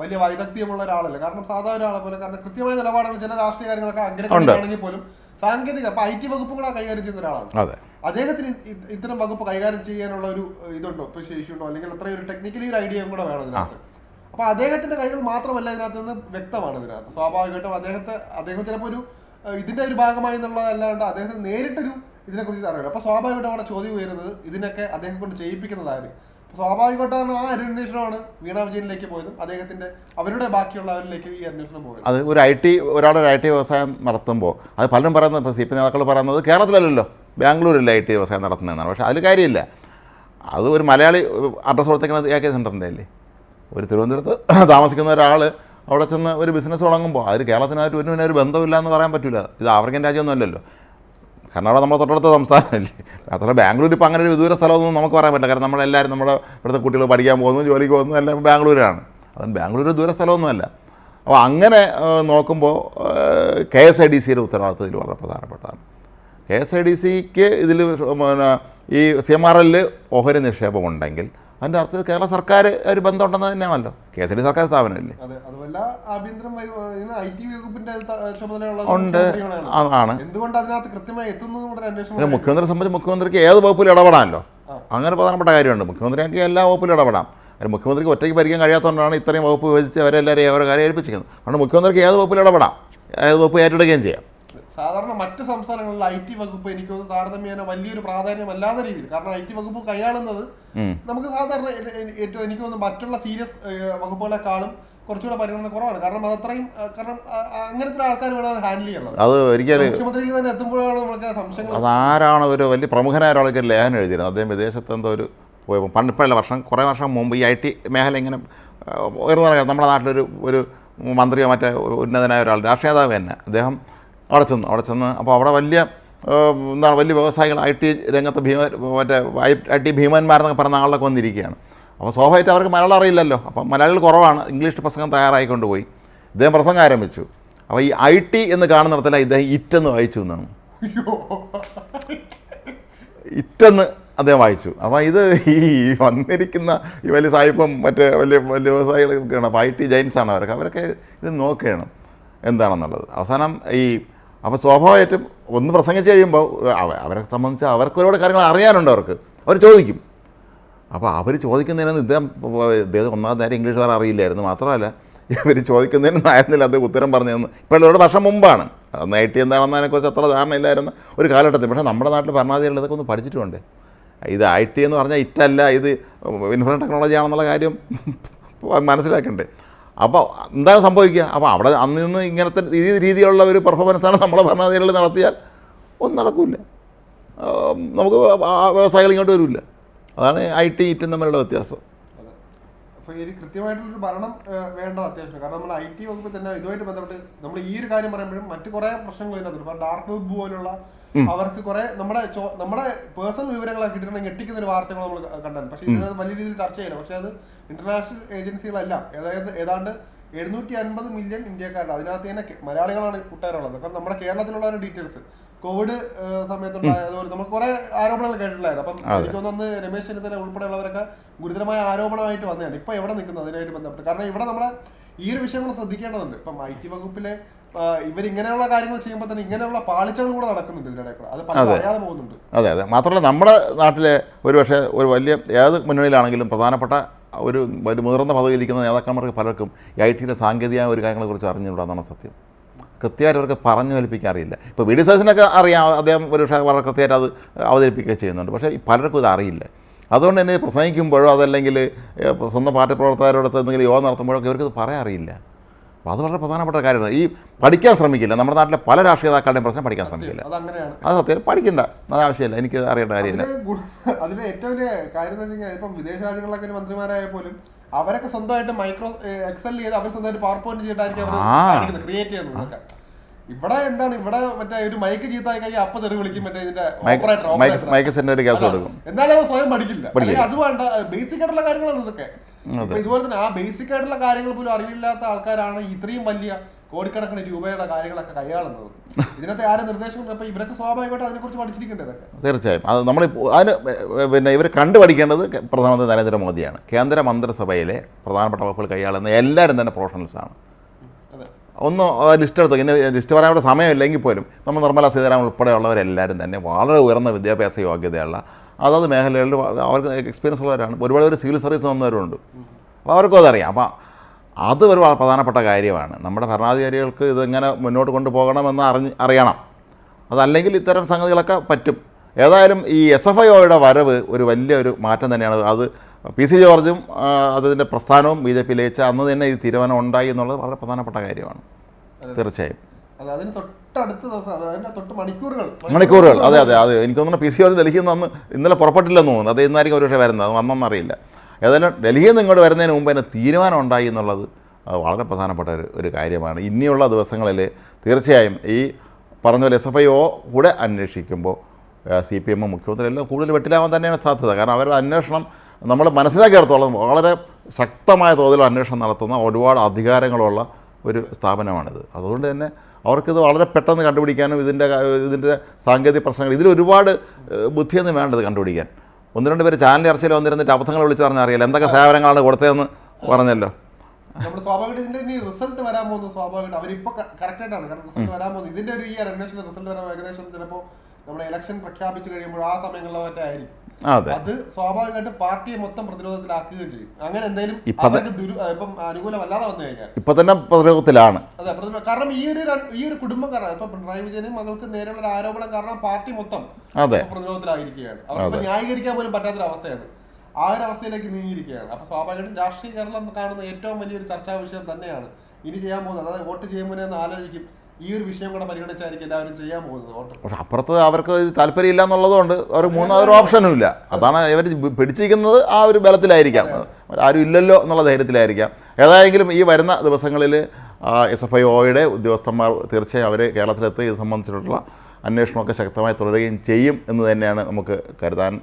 വലിയ വൈദഗ്ധ്യമുള്ള ഒരാളല്ല. കാരണം സാധാരണ ഒരാളെ പോലെ കാരണം കൃത്യമായ നിലപാടുകൾ ചില രാഷ്ട്രീയ കാര്യങ്ങളൊക്കെ ആഗ്രഹിക്കുകയാണെങ്കിൽ പോലും സാങ്കേതിക അപ്പൊ ഐ ടി വകുപ്പും കൂടെ കൈകാര്യം ചെയ്യുന്ന ഒരാളാണ്. അദ്ദേഹത്തിന് ഇത്തരം വകുപ്പ് കൈകാര്യം ചെയ്യാനുള്ള ഒരു ഇതുണ്ടോ? ഇപ്പൊ ശേഷിയുണ്ടോ അല്ലെങ്കിൽ അത്രയും ഒരു ടെക്നിക്കലി ഒരു ഐഡിയയും കൂടെ വേണം ഇതിനകത്ത്. അപ്പൊ അദ്ദേഹത്തിന്റെ കൈകൾ മാത്രമല്ല ഇതിനകത്ത് നിന്ന് വ്യക്തമാണ് ഇതിനകത്ത്. സ്വാഭാവികമായിട്ടും അദ്ദേഹത്തെ അദ്ദേഹം ചിലപ്പോൾ ഒരു ഇതിന്റെ ഒരു ഭാഗമായി എന്നുള്ളതല്ലാണ്ട് അദ്ദേഹത്തിന് നേരിട്ടൊരു ഇതിനെക്കുറിച്ച് അറിയില്ല. അപ്പോൾ സ്വാഭാവികമായിട്ട് അവിടെ ചോദ്യം ഉയരുന്നത് ഇതിനൊക്കെ അദ്ദേഹം കൊണ്ട് ചെയ്യിപ്പിക്കുന്നത് ആര് സ്വാഭാവികമായിട്ടാണ് ആ അന്വേഷണമാണ് വീണ വിജയനിലേക്ക് പോയതും അദ്ദേഹത്തിന്റെ അവരുടെ ബാക്കിയുള്ളവരിലേക്ക് ഈ അന്വേഷണം പോയത്. അത് ഒരു ഐ ടി ഒരാളൊരു ഐ ടി വ്യവസായം നടത്തുമ്പോൾ അത് പലരും പറയുന്നത് ഇപ്പോൾ സി പി നേതാക്കൾ പറയുന്നത് കേരളത്തിലല്ലല്ലോ ബാംഗ്ലൂരിൽ ഐ ടി വ്യവസായം നടത്തുന്നതെന്നാണ്. പക്ഷേ അതിൽ കാര്യമില്ല. അത് ഒരു മലയാളി അഡ്രസ് കൊടുത്തേക്കുന്നത് എ കെ സെന്ററിന്റെ അല്ലേ? ഒരു തിരുവനന്തപുരത്ത് താമസിക്കുന്ന ഒരാൾ അവിടെ ചെന്ന് ഒരു ബിസിനസ് തുടങ്ങുമ്പോൾ അതിൽ കേരളത്തിനായിട്ട് ഒരു ഒരു ബന്ധമില്ല എന്ന് പറയാൻ പറ്റില്ല ഇത് ആഫ്രിക്കൻ രാജ്യമൊന്നും അല്ലല്ലോ കർണാടക നമ്മുടെ തൊട്ടടുത്ത സംസ്ഥാനമല്ലേ? അത്ര ബാംഗ്ലൂർ ഇപ്പോൾ അങ്ങനെ ഒരു വിദൂര സ്ഥലമൊന്നും നമുക്ക് പറയാൻ പറ്റില്ല. കാരണം നമ്മളെല്ലാവരും നമ്മുടെ ഇവിടുത്തെ കുട്ടികൾ പഠിക്കാൻ പോകുന്നു ജോലിക്ക് പോകുന്നു എല്ലാം ബാംഗ്ലൂരാണ്. അതുകൊണ്ട് ബാംഗ്ലൂർ ദൂര സ്ഥലമൊന്നുമല്ല. അപ്പോൾ അങ്ങനെ നോക്കുമ്പോൾ കെ എസ് ഐ ഡി സിയുടെ ഉത്തരവാദിത്തത്തിൽ വളരെ പ്രധാനപ്പെട്ടതാണ്. കെ എസ് ഐ ഡി സിക്ക് ഇതിൽ പിന്നെ ഈ സി എം ആർ എല്ലിൽ ഓഹരി നിക്ഷേപം ഉണ്ടെങ്കിൽ അതിന്റെ അർത്ഥത്തിൽ കേരള സർക്കാർ ഒരു ബന്ധമുണ്ടെന്ന് തന്നെയാണല്ലോ. കെ എസ് ഡി സർക്കാർ സ്ഥാപനമല്ലേ? ഉണ്ട്. ആണ്. പിന്നെ മുഖ്യമന്ത്രിയെ സംബന്ധിച്ച് മുഖ്യമന്ത്രിക്ക് ഏത് വകുപ്പിലും ഇടപെടാമല്ലോ. അങ്ങനെ പ്രധാനപ്പെട്ട കാര്യമുണ്ട്. മുഖ്യമന്ത്രിക്ക് എല്ലാ വകുപ്പിലും ഇടപെടാം. അതിന് മുഖ്യമന്ത്രിക്ക് ഒറ്റയ്ക്ക് ഭരിക്കാൻ കഴിയാത്തതുകൊണ്ടാണ് ഇത്രയും വകുപ്പ് വിഭജിച്ച് അവരെല്ലാവരെയും അവരെ കാര്യം ഏൽപ്പിച്ചിരിക്കുന്നത്. അതുകൊണ്ട് മുഖ്യമന്ത്രിക്ക് ഏത് വകുപ്പിലും ഇടപെടാം. ഏത് വകുപ്പ് ഏറ്റെടുക്കുകയും ചെയ്യാം. സാധാരണ മറ്റ് സംസ്ഥാനങ്ങളിൽ ഐ ടി വകുപ്പ് എനിക്ക് തോന്നുന്നു താരതമ്യേന വലിയൊരു പ്രാധാന്യം അല്ലാത്ത രീതിയിൽ. കാരണം ഐ ടി വകുപ്പ് കൈയാളുന്നത് നമുക്ക് സാധാരണ ഏറ്റവും എനിക്ക് തോന്നുന്നു മറ്റുള്ള സീരിയസ് വകുപ്പുകളെക്കാളും കുറച്ചുകൂടെ പരിഗണന കുറവാണ്. കാരണം അത് അത്രയും കാരണം അങ്ങനത്തെ ആൾക്കാർ വേണം അത് ഹാൻഡിൽ ചെയ്യണം അത് ഒരിക്കലും മുഖ്യമന്ത്രിയിൽ തന്നെ എത്തുമ്പോഴാണ് നമുക്ക് സംശയങ്ങൾ അതാരാണ് ഒരു വലിയ പ്രമുഖനായ ഒരാൾക്ക് ലേഖനം എഴുതിയിരുന്നത്? അദ്ദേഹം വിദേശത്ത് എന്തോ ഒരു പണ്ട് ഇപ്പോഴല്ല വർഷം കുറേ വർഷം മുമ്പ് ഈ ഐ ടി മേഖല ഇങ്ങനെ ഉയർന്നു നമ്മുടെ നാട്ടിലൊരു ഒരു മന്ത്രിയോ മറ്റേ ഉന്നതനായ ഒരാൾ രാഷ്ട്രീയ നേതാവ് തന്നെ. അദ്ദേഹം അവിടെ ചെന്നു അവിടെ ചെന്ന് അപ്പോൾ അവിടെ വലിയ എന്താണ് വലിയ വ്യവസായികൾ ഐ ടി രംഗത്ത് ഭീമ മറ്റേ ഐ ടി ഭീമന്മാരെന്നൊക്കെ പറഞ്ഞ ആളൊക്കെ വന്നിരിക്കുകയാണ്. അപ്പോൾ സ്വാഭാവികമായിട്ട് അവർക്ക് മലയാളം അറിയില്ലല്ലോ. അപ്പം മലയാളികൾ കുറവാണ്. ഇംഗ്ലീഷ് പ്രസംഗം തയ്യാറായിക്കൊണ്ട് പോയി. ഇദ്ദേഹം പ്രസംഗം ആരംഭിച്ചു. അപ്പോൾ ഈ ഐ ടി എന്ന് കാണുന്നിടത്തല്ല ഇദ്ദേഹം ഇറ്റെന്ന് വായിച്ചു എന്നാണ്. ഇറ്റെന്ന് അദ്ദേഹം വായിച്ചു. അപ്പോൾ ഇത് ഈ വന്നിരിക്കുന്ന ഈ വലിയ സായിപ്പം മറ്റേ വലിയ വലിയ വ്യവസായികളൊക്കെയാണ് അപ്പോൾ ഐ ടി ജൈൻസാണ് അവരൊക്കെ. അവരൊക്കെ ഇത് നോക്കുകയാണ് എന്താണെന്നുള്ളത്. അവസാനം ഈ അപ്പോൾ സ്വാഭാവികമായിട്ടും ഒന്ന് പ്രസംഗിച്ച് കഴിയുമ്പോൾ അവരെ സംബന്ധിച്ച് അവർക്ക് ഒരുപാട് കാര്യങ്ങൾ അറിയാനുണ്ട് അവർക്ക്. അവർ ചോദിക്കും. അപ്പോൾ അവർ ചോദിക്കുന്നതിനൊന്നും ഇദ്ദേഹം ഇദ്ദേഹം ഒന്നാമത് നേരം ഇംഗ്ലീഷ് വേറെ അറിയില്ലായിരുന്നു. മാത്രമല്ല ഇവർ ചോദിക്കുന്നതിനൊന്നും ആയിരുന്നില്ല അത് ഉത്തരം പറഞ്ഞു തന്നു ഇപ്പോൾ ഒരുപാട് വർഷം മുമ്പാണ്. നൈറ്റി ടി എന്താണെന്നതിനെക്കുറിച്ച് അത്ര ധാരണയില്ലായിരുന്ന ഒരു കാലഘട്ടത്തിൽ. പക്ഷേ നമ്മുടെ നാട്ടിൽ ഭരണാധികാരികൾ ഇതൊക്കെ ഒന്ന് പഠിച്ചിട്ടുണ്ട്. ഇത് ഐ ടി എന്ന് പറഞ്ഞാൽ ഇറ്റല്ല ഇത് ഇൻഫർമേഷൻ ടെക്നോളജി ആണെന്നുള്ള കാര്യം മനസ്സിലാക്കണ്ടേ. അപ്പോൾ എന്താണ് സംഭവിക്കുക? അപ്പോൾ അവിടെ അന്ന് നിന്ന് ഇങ്ങനത്തെ ഈ രീതിയിലുള്ള ഒരു പെർഫോമൻസാണ് നമ്മളെ ഭരണാധികാരികൾ നടത്തിയാൽ ഒന്നും നടക്കില്ല. നമുക്ക് വ്യവസായികൾ ഇങ്ങോട്ട് വരില്ല. അതാണ് ഐ ടി ഇറ്റും തമ്മിലുള്ള വ്യത്യാസം. അപ്പോൾ ഇനി കൃത്യമായിട്ടുള്ളൊരു ഭരണം വേണ്ടത് അത്യാവശ്യം. കാരണം നമ്മൾ ഐ ടി വകുപ്പിൽ തന്നെ ഇതുമായിട്ട് ബന്ധപ്പെട്ട് നമ്മൾ ഈ ഒരു കാര്യം പറയുമ്പോഴും മറ്റു കുറേ പ്രശ്നങ്ങൾ ഇതിനകത്തുണ്ട്. ഇപ്പോൾ ഡാർക്ക് വെബ് പോലുള്ള അവർക്ക് കുറെ നമ്മുടെ നമ്മുടെ പേഴ്സണൽ വിവരങ്ങളൊക്കെ കിട്ടിയിട്ടുണ്ടെങ്കിൽ ഞെട്ടിക്കുന്ന ഒരു വാർത്തകൾ നമ്മൾ കണ്ടാണ്. പക്ഷേ ഇതിനകത്ത് വലിയ രീതിയിൽ ചർച്ച ചെയ്യില്ല പക്ഷേ അത് ഇന്റർനാഷണൽ ഏജൻസികളല്ല അതായത് ഏതാണ്ട് എഴുന്നൂറ്റി അൻപത് മില്യൺ ഇന്ത്യക്കാരുണ്ട് അതിനകത്ത് തന്നെ മലയാളികളാണ് കൂട്ടുകാരുള്ളത്. കാരണം നമ്മുടെ കേരളത്തിലുള്ളവരുടെ ഡീറ്റെയിൽസ് കോവിഡ് സമയത്തുണ്ടായ അതുപോലെ നമുക്ക് കുറെ ആരോപണങ്ങൾ കേട്ടിട്ടുണ്ടായിരുന്നു. അപ്പം എനിക്ക് തോന്നുന്നു രമേശ് ചെന്നിത്തല ഉൾപ്പെടെയുള്ളവരൊക്കെ ഗുരുതരമായ ആരോപണമായിട്ട് വന്നതാണ്. ഇപ്പൊ എവിടെ നിൽക്കുന്നത് അതിനായിട്ട് ബന്ധപ്പെട്ട്. കാരണം ഇവിടെ നമ്മളെ ഈ ഒരു വിഷയം നമ്മൾ ശ്രദ്ധിക്കേണ്ടതുണ്ട്. ഇപ്പം ഐ ടി വകുപ്പിലെ ഇവരിങ്ങനെയുള്ള കാര്യങ്ങൾ ചെയ്യുമ്പോൾ തന്നെ ഇങ്ങനെയുള്ള പാളിച്ചകൾ കൂടെ നടക്കുന്നുണ്ട് ഇതിനിടെ അത് പറയാതെ പോകുന്നുണ്ട്. അതെ അതെ. മാത്രമല്ല നമ്മുടെ നാട്ടിലെ ഒരു പക്ഷേ ഒരു വലിയ ഏത് മുന്നണിയിലാണെങ്കിലും പ്രധാനപ്പെട്ട ഒരു വലിയ മുതിർന്ന പദവിയിലിരിക്കുന്ന നേതാക്കന്മാർക്ക് പലർക്കും ഈ ഐ ടിയുടെ സാങ്കേതികമായ ഒരു കാര്യങ്ങളെക്കുറിച്ച് അറിഞ്ഞുകൂടാന്നാണ് സത്യം. കൃത്യമായിട്ട് അവർക്ക് പറഞ്ഞു കൽപ്പിക്കാൻ അറിയില്ല. ഇപ്പോൾ വി ഡി അറിയാം അദ്ദേഹം ഒരു പക്ഷേ വളരെ കൃത്യമായിട്ട് അത് അവതരിപ്പിക്കുക ചെയ്യുന്നുണ്ട്. പക്ഷേ പലർക്കും ഇത് അറിയില്ല. അതുകൊണ്ട് തന്നെ പ്രസംഗിക്കുമ്പോഴോ അതല്ലെങ്കിൽ സ്വന്തം പാർട്ടി പ്രവർത്തകരോടൊത്ത് എന്തെങ്കിലും യോഗം നടത്തുമ്പോഴൊക്കെ ഇവർക്കത് ഇവർക്ക് ഇത് പറയാൻ അറിയില്ല അപ്പോൾ അത് വളരെ പ്രധാനപ്പെട്ട കാര്യമാണ്. ഈ പഠിക്കാൻ ശ്രമിക്കില്ല. നമ്മുടെ നാട്ടിലെ പല രാഷ്ട്രീയ നേതാക്കളുടെയും പ്രശ്നം പഠിക്കാൻ ശ്രമിക്കില്ല. അത് അങ്ങനെയാണ് അത് സത്യം. പഠിക്കണ്ട. അത് ആവശ്യമില്ല. എനിക്ക് അറിയേണ്ട കാര്യമില്ല. അതിൽ ഏറ്റവും വലിയ കാര്യം എന്ന് വെച്ച് കഴിഞ്ഞാൽ ഇപ്പം വിദേശ രാജ്യങ്ങളിലൊക്കെ മന്ത്രിമാരായ പോലും അവരൊക്കെ സ്വന്തമായിട്ട് മൈക്രോ എക്സൽ ചെയ്ത് അവർ സ്വന്തമായിട്ട് പവർ പോയിന്റ് ചെയ്തിട്ടായിരിക്കും ക്രിയേറ്റ് ചെയ്യുന്നത്. ഇവിടെ എന്താണ്? ഇവിടെ മറ്റേ ഒരു മൈക്ക് ചീത്തായി കഴിഞ്ഞാൽ അപ്പൊ തെറി വിളിക്കും മറ്റേ ഇതിന്റെ ഓപ്പറേറ്റർ മൈക്ക് ഒരു കേസ് കൊടുക്കും. എന്നാലും അത് സ്വയം പഠിക്കില്ല. അത് വേണ്ട. ബേസിക് ആയിട്ടുള്ള കാര്യങ്ങളാണ് ഇതൊക്കെ. ഇതുപോലെ തന്നെ ആ ബേസിക് ആയിട്ടുള്ള കാര്യങ്ങൾ പോലും അറിവില്ലാത്ത ആൾക്കാരാണ് ഇത്രയും വലിയ കോടിക്കണക്കിന് രൂപയുടെ കാര്യങ്ങളൊക്കെ കൈയാളുന്നത്. ഇതിനകത്ത് ആരും നിർദ്ദേശം ഇവരൊക്കെ സ്വാഭാവികമായിട്ട് അതിനെക്കുറിച്ച് പഠിച്ചിരിക്കേണ്ടത് തീർച്ചയായും. അത് നമ്മൾ അതിന് പിന്നെ ഇവർ കണ്ടു പഠിക്കേണ്ടത് പ്രധാനമന്ത്രി നരേന്ദ്രമോദിയാണ്. കേന്ദ്ര മന്ത്രിസഭയിലെ പ്രധാനപ്പെട്ട വകുപ്പുകൾ കൈയാളുന്ന എല്ലാവരും തന്നെ പ്രൊഫഷണൽസ് അതെ ഒന്ന് ലിസ്റ്റ് എടുത്തു. ഇനി ലിസ്റ്റ് പറയാനുള്ള സമയമില്ലെങ്കിൽ പോലും നമ്മൾ നിർമ്മല സീതാരാമൻ ഉൾപ്പെടെയുള്ളവരെല്ലാവരും തന്നെ വളരെ ഉയർന്ന വിദ്യാഭ്യാസ യോഗ്യതയുള്ള അതത് മേഖലകളിൽ അവർക്ക് എക്സ്പീരിയൻസ് ഉള്ളവരാണ്. ഒരുപാട് പേര് സിവിൽ സർവീസ് വന്നവരുണ്ട് അപ്പോൾ അവർക്കും അതറിയാം. അപ്പം അത് ഒരു പ്രധാനപ്പെട്ട കാര്യമാണ്. നമ്മുടെ ഭരണാധികാരികൾക്ക് ഇതെങ്ങനെ മുന്നോട്ട് കൊണ്ടുപോകണമെന്ന് അറിഞ്ഞ് അറിയണം. അതല്ലെങ്കിൽ ഇത്തരം സംഗതികളൊക്കെ പറ്റും. ഏതായാലും ഈ എസ് എഫ് ഐ ഒയുടെ വരവ് ഒരു വലിയൊരു മാറ്റം തന്നെയാണ്. അത് പി സി ജോർജും അതിന്റെ പ്രസ്ഥാനവും ബി ജെ പി ലയിച്ച അന്ന് തന്നെ ഈ തീരുമാനം ഉണ്ടായി എന്നുള്ളത് വളരെ പ്രധാനപ്പെട്ട കാര്യമാണ്. തീർച്ചയായും. മണിക്കൂറുകൾ. അതെ അതെ അതെ. എനിക്ക് തോന്നുന്നു പി സി ജോർജ് ഡൽഹിയിൽ നിന്ന് അന്ന് ഇന്നലെ പുറപ്പെട്ടില്ലെന്ന് തോന്നുന്നു. അത് ഇന്നായിരിക്കും ഒരു പക്ഷേ വരുന്നത്. അത് വന്നെന്നറിയില്ല ഏതായാലും ഡൽഹിയിൽ നിന്ന് ഇങ്ങോട്ട് വരുന്നതിന് മുമ്പ് തന്നെ തീരുമാനം ഉണ്ടായി എന്നുള്ളത് വളരെ പ്രധാനപ്പെട്ട ഒരു ഒരു കാര്യമാണ്. ഇനിയുള്ള ദിവസങ്ങളിൽ തീർച്ചയായും ഈ പറഞ്ഞ പോലെ എസ് എഫ് ഐ ഒ കൂടെ അന്വേഷിക്കുമ്പോൾ സി പി എമ്മും മുഖ്യമന്ത്രി എല്ലാം കൂടുതൽ വെട്ടിലാവാൻ തന്നെയാണ് സാധ്യത. കാരണം അവരുടെ അന്വേഷണം നമ്മൾ മനസ്സിലാക്കിയെടുത്തോളം വളരെ ശക്തമായ തോതിൽ അന്വേഷണം നടത്തുന്ന ഒരുപാട് അധികാരങ്ങളുള്ള ഒരു സ്ഥാപനമാണിത്. അതുകൊണ്ട് തന്നെ അവർക്കിത് വളരെ പെട്ടെന്ന് കണ്ടുപിടിക്കാനും ഇതിന്റെ ഇതിന്റെ സാങ്കേതിക പ്രശ്നങ്ങൾ ഇതിൽ ഒരുപാട് ബുദ്ധിയൊന്നും വേണ്ടത് കണ്ടുപിടിക്കാൻ. ഒന്ന് രണ്ട് പേര് ചാനൽ ചർച്ചയിൽ വന്നിരുന്നിട്ട് അബദ്ധങ്ങൾ വിളിച്ചു പറഞ്ഞാൽ അറിയില്ല. എന്തൊക്കെ സേവനങ്ങളാണ് കൊടുത്തതെന്ന് പറഞ്ഞല്ലോ. നമ്മൾ സ്വാഭാവികമായിട്ട് ഇതിന്റെ ഇനി റിസൾട്ട് വരാൻ പോകുന്നത് സ്വാഭാവികമായിട്ട് അവരിപ്പോ കറക്റ്റ് ആയിട്ടാണ്. കാരണം റിസൾട്ട് വരാൻ പോകുന്നത്. ഇതിന്റെ ഒരു ഈ അന്വേഷണ റിസൾട്ട് വരാൻ ഏകദേശം ചിലപ്പോ നമ്മുടെ ഇലക്ഷൻ പ്രഖ്യാപിച്ചു കഴിയുമ്പോൾ ആ സമയങ്ങളിലോ മറ്റേ ആയിരിക്കും. ആ, അതെ. അത് സ്വാഭാവികമായിട്ടും പാർട്ടിയെ മൊത്തം പ്രതിരോധത്തിലാക്കുകയും ചെയ്യും. അങ്ങനെ എന്തെങ്കിലും ഇപ്പം അനുകൂലമല്ലാതെ വന്നു കഴിഞ്ഞാൽ. ഇപ്പൊ തന്നെ പ്രതിരോധത്തിലാണ്. അതെ പ്രതിരോധ- കാരണം ഈ ഒരു ഈ ഒരു കുടുംബം കാരണം ഇപ്പൊ പിണറായി വിജയനും മകൾക്ക് നേരെയുള്ള ഒരു ആരോപണം കാരണം പാർട്ടി മൊത്തം അതെ. പ്രതിരോധത്തിലായിരിക്കുകയാണ്. അവർക്ക് ന്യായീകരിക്കാൻ പോലും പറ്റാത്ത അവസ്ഥയാണ് ആ ഒരു അവസ്ഥയിലേക്ക് നീങ്ങിയിരിക്കുകയാണ്. അപ്പൊ സ്വാഭാവികമായിട്ടും രാഷ്ട്രീയ കേരളം കാണുന്ന ഏറ്റവും വലിയൊരു ചർച്ചാ വിഷയം തന്നെയാണ് ഇനി ചെയ്യാൻ പോകുന്നത്. അതായത് വോട്ട് ചെയ്യുമ്പോൾ ആലോചിക്കും. ഈ ഒരു വിഷയം കൂടെ പരിഗണിച്ചായിരിക്കും എല്ലാവരും ചെയ്യാൻ പോകുന്നത് പക്ഷെ അപ്പുറത്ത് അവർക്ക് താല്പര്യം താല്പര്യമില്ല എന്നുള്ളതുകൊണ്ട് അവർ മൂന്നാമതൊരു ഓപ്ഷനും ഇല്ല. അതാണ് ഇവർ പിടിച്ചിരിക്കുന്നത് ആ ഒരു ബലത്തിലായിരിക്കാം. ആരും ഇല്ലല്ലോ എന്നുള്ള ധൈര്യത്തിലായിരിക്കാം. ഏതായെങ്കിലും ഈ വരുന്ന ദിവസങ്ങളിൽ എസ് എഫ് ഐ ഒയുടെ ഉദ്യോഗസ്ഥന്മാർ തീർച്ചയായും അവർ കേരളത്തിലെത്തി ഇത് സംബന്ധിച്ചിട്ടുള്ള അന്വേഷണമൊക്കെ ശക്തമായി തുടരുകയും ചെയ്യും എന്ന് തന്നെയാണ് നമുക്ക് കരുതാൻ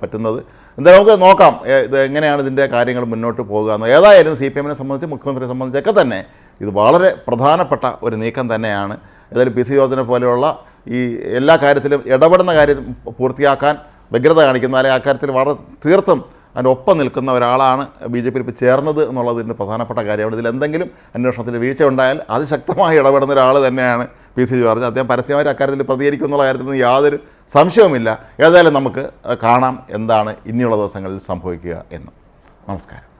പറ്റുന്നത്. എന്തായാലും നമുക്ക് നോക്കാം ഇത് എങ്ങനെയാണ് ഇതിന്റെ കാര്യങ്ങൾ മുന്നോട്ട് പോകുക എന്ന്. ഏതായാലും സി പി എമ്മിനെ സംബന്ധിച്ച് മുഖ്യമന്ത്രിയെ സംബന്ധിച്ചൊക്കെ തന്നെ ഇത് വളരെ പ്രധാനപ്പെട്ട ഒരു നീക്കം തന്നെയാണ്. ഏതായാലും പി സി ജോർജിനെ പോലെയുള്ള ഈ എല്ലാ കാര്യത്തിലും ഇടപെടുന്ന കാര്യം പൂർത്തിയാക്കാൻ വ്യഗ്രത കാണിക്കുന്ന അല്ലെങ്കിൽ അക്കാര്യത്തിൽ വളരെ തീർത്തും അതിന്റെ ഒപ്പം നിൽക്കുന്ന ഒരാളാണ് ബി ജെ പിയിൽ ഇപ്പോൾ ചേർന്നത് എന്നുള്ളതിന്റെ പ്രധാനപ്പെട്ട കാര്യമാണ്. ഇതിൽ എന്തെങ്കിലും അന്വേഷണത്തിൽ വീഴ്ച ഉണ്ടായാൽ അതിശക്തമായി ഇടപെടുന്ന ഒരാൾ തന്നെയാണ് പി സി ജോർജ്. അദ്ദേഹം പരസ്യമായിട്ട് അക്കാര്യത്തിൽ പ്രതികരിക്കും എന്നുള്ള കാര്യത്തിൽ യാതൊരു സംശയവുമില്ല. ഏതായാലും നമുക്ക് കാണാം എന്താണ് ഇനിയുള്ള ദിവസങ്ങളിൽ സംഭവിക്കുക എന്ന്. നമസ്കാരം.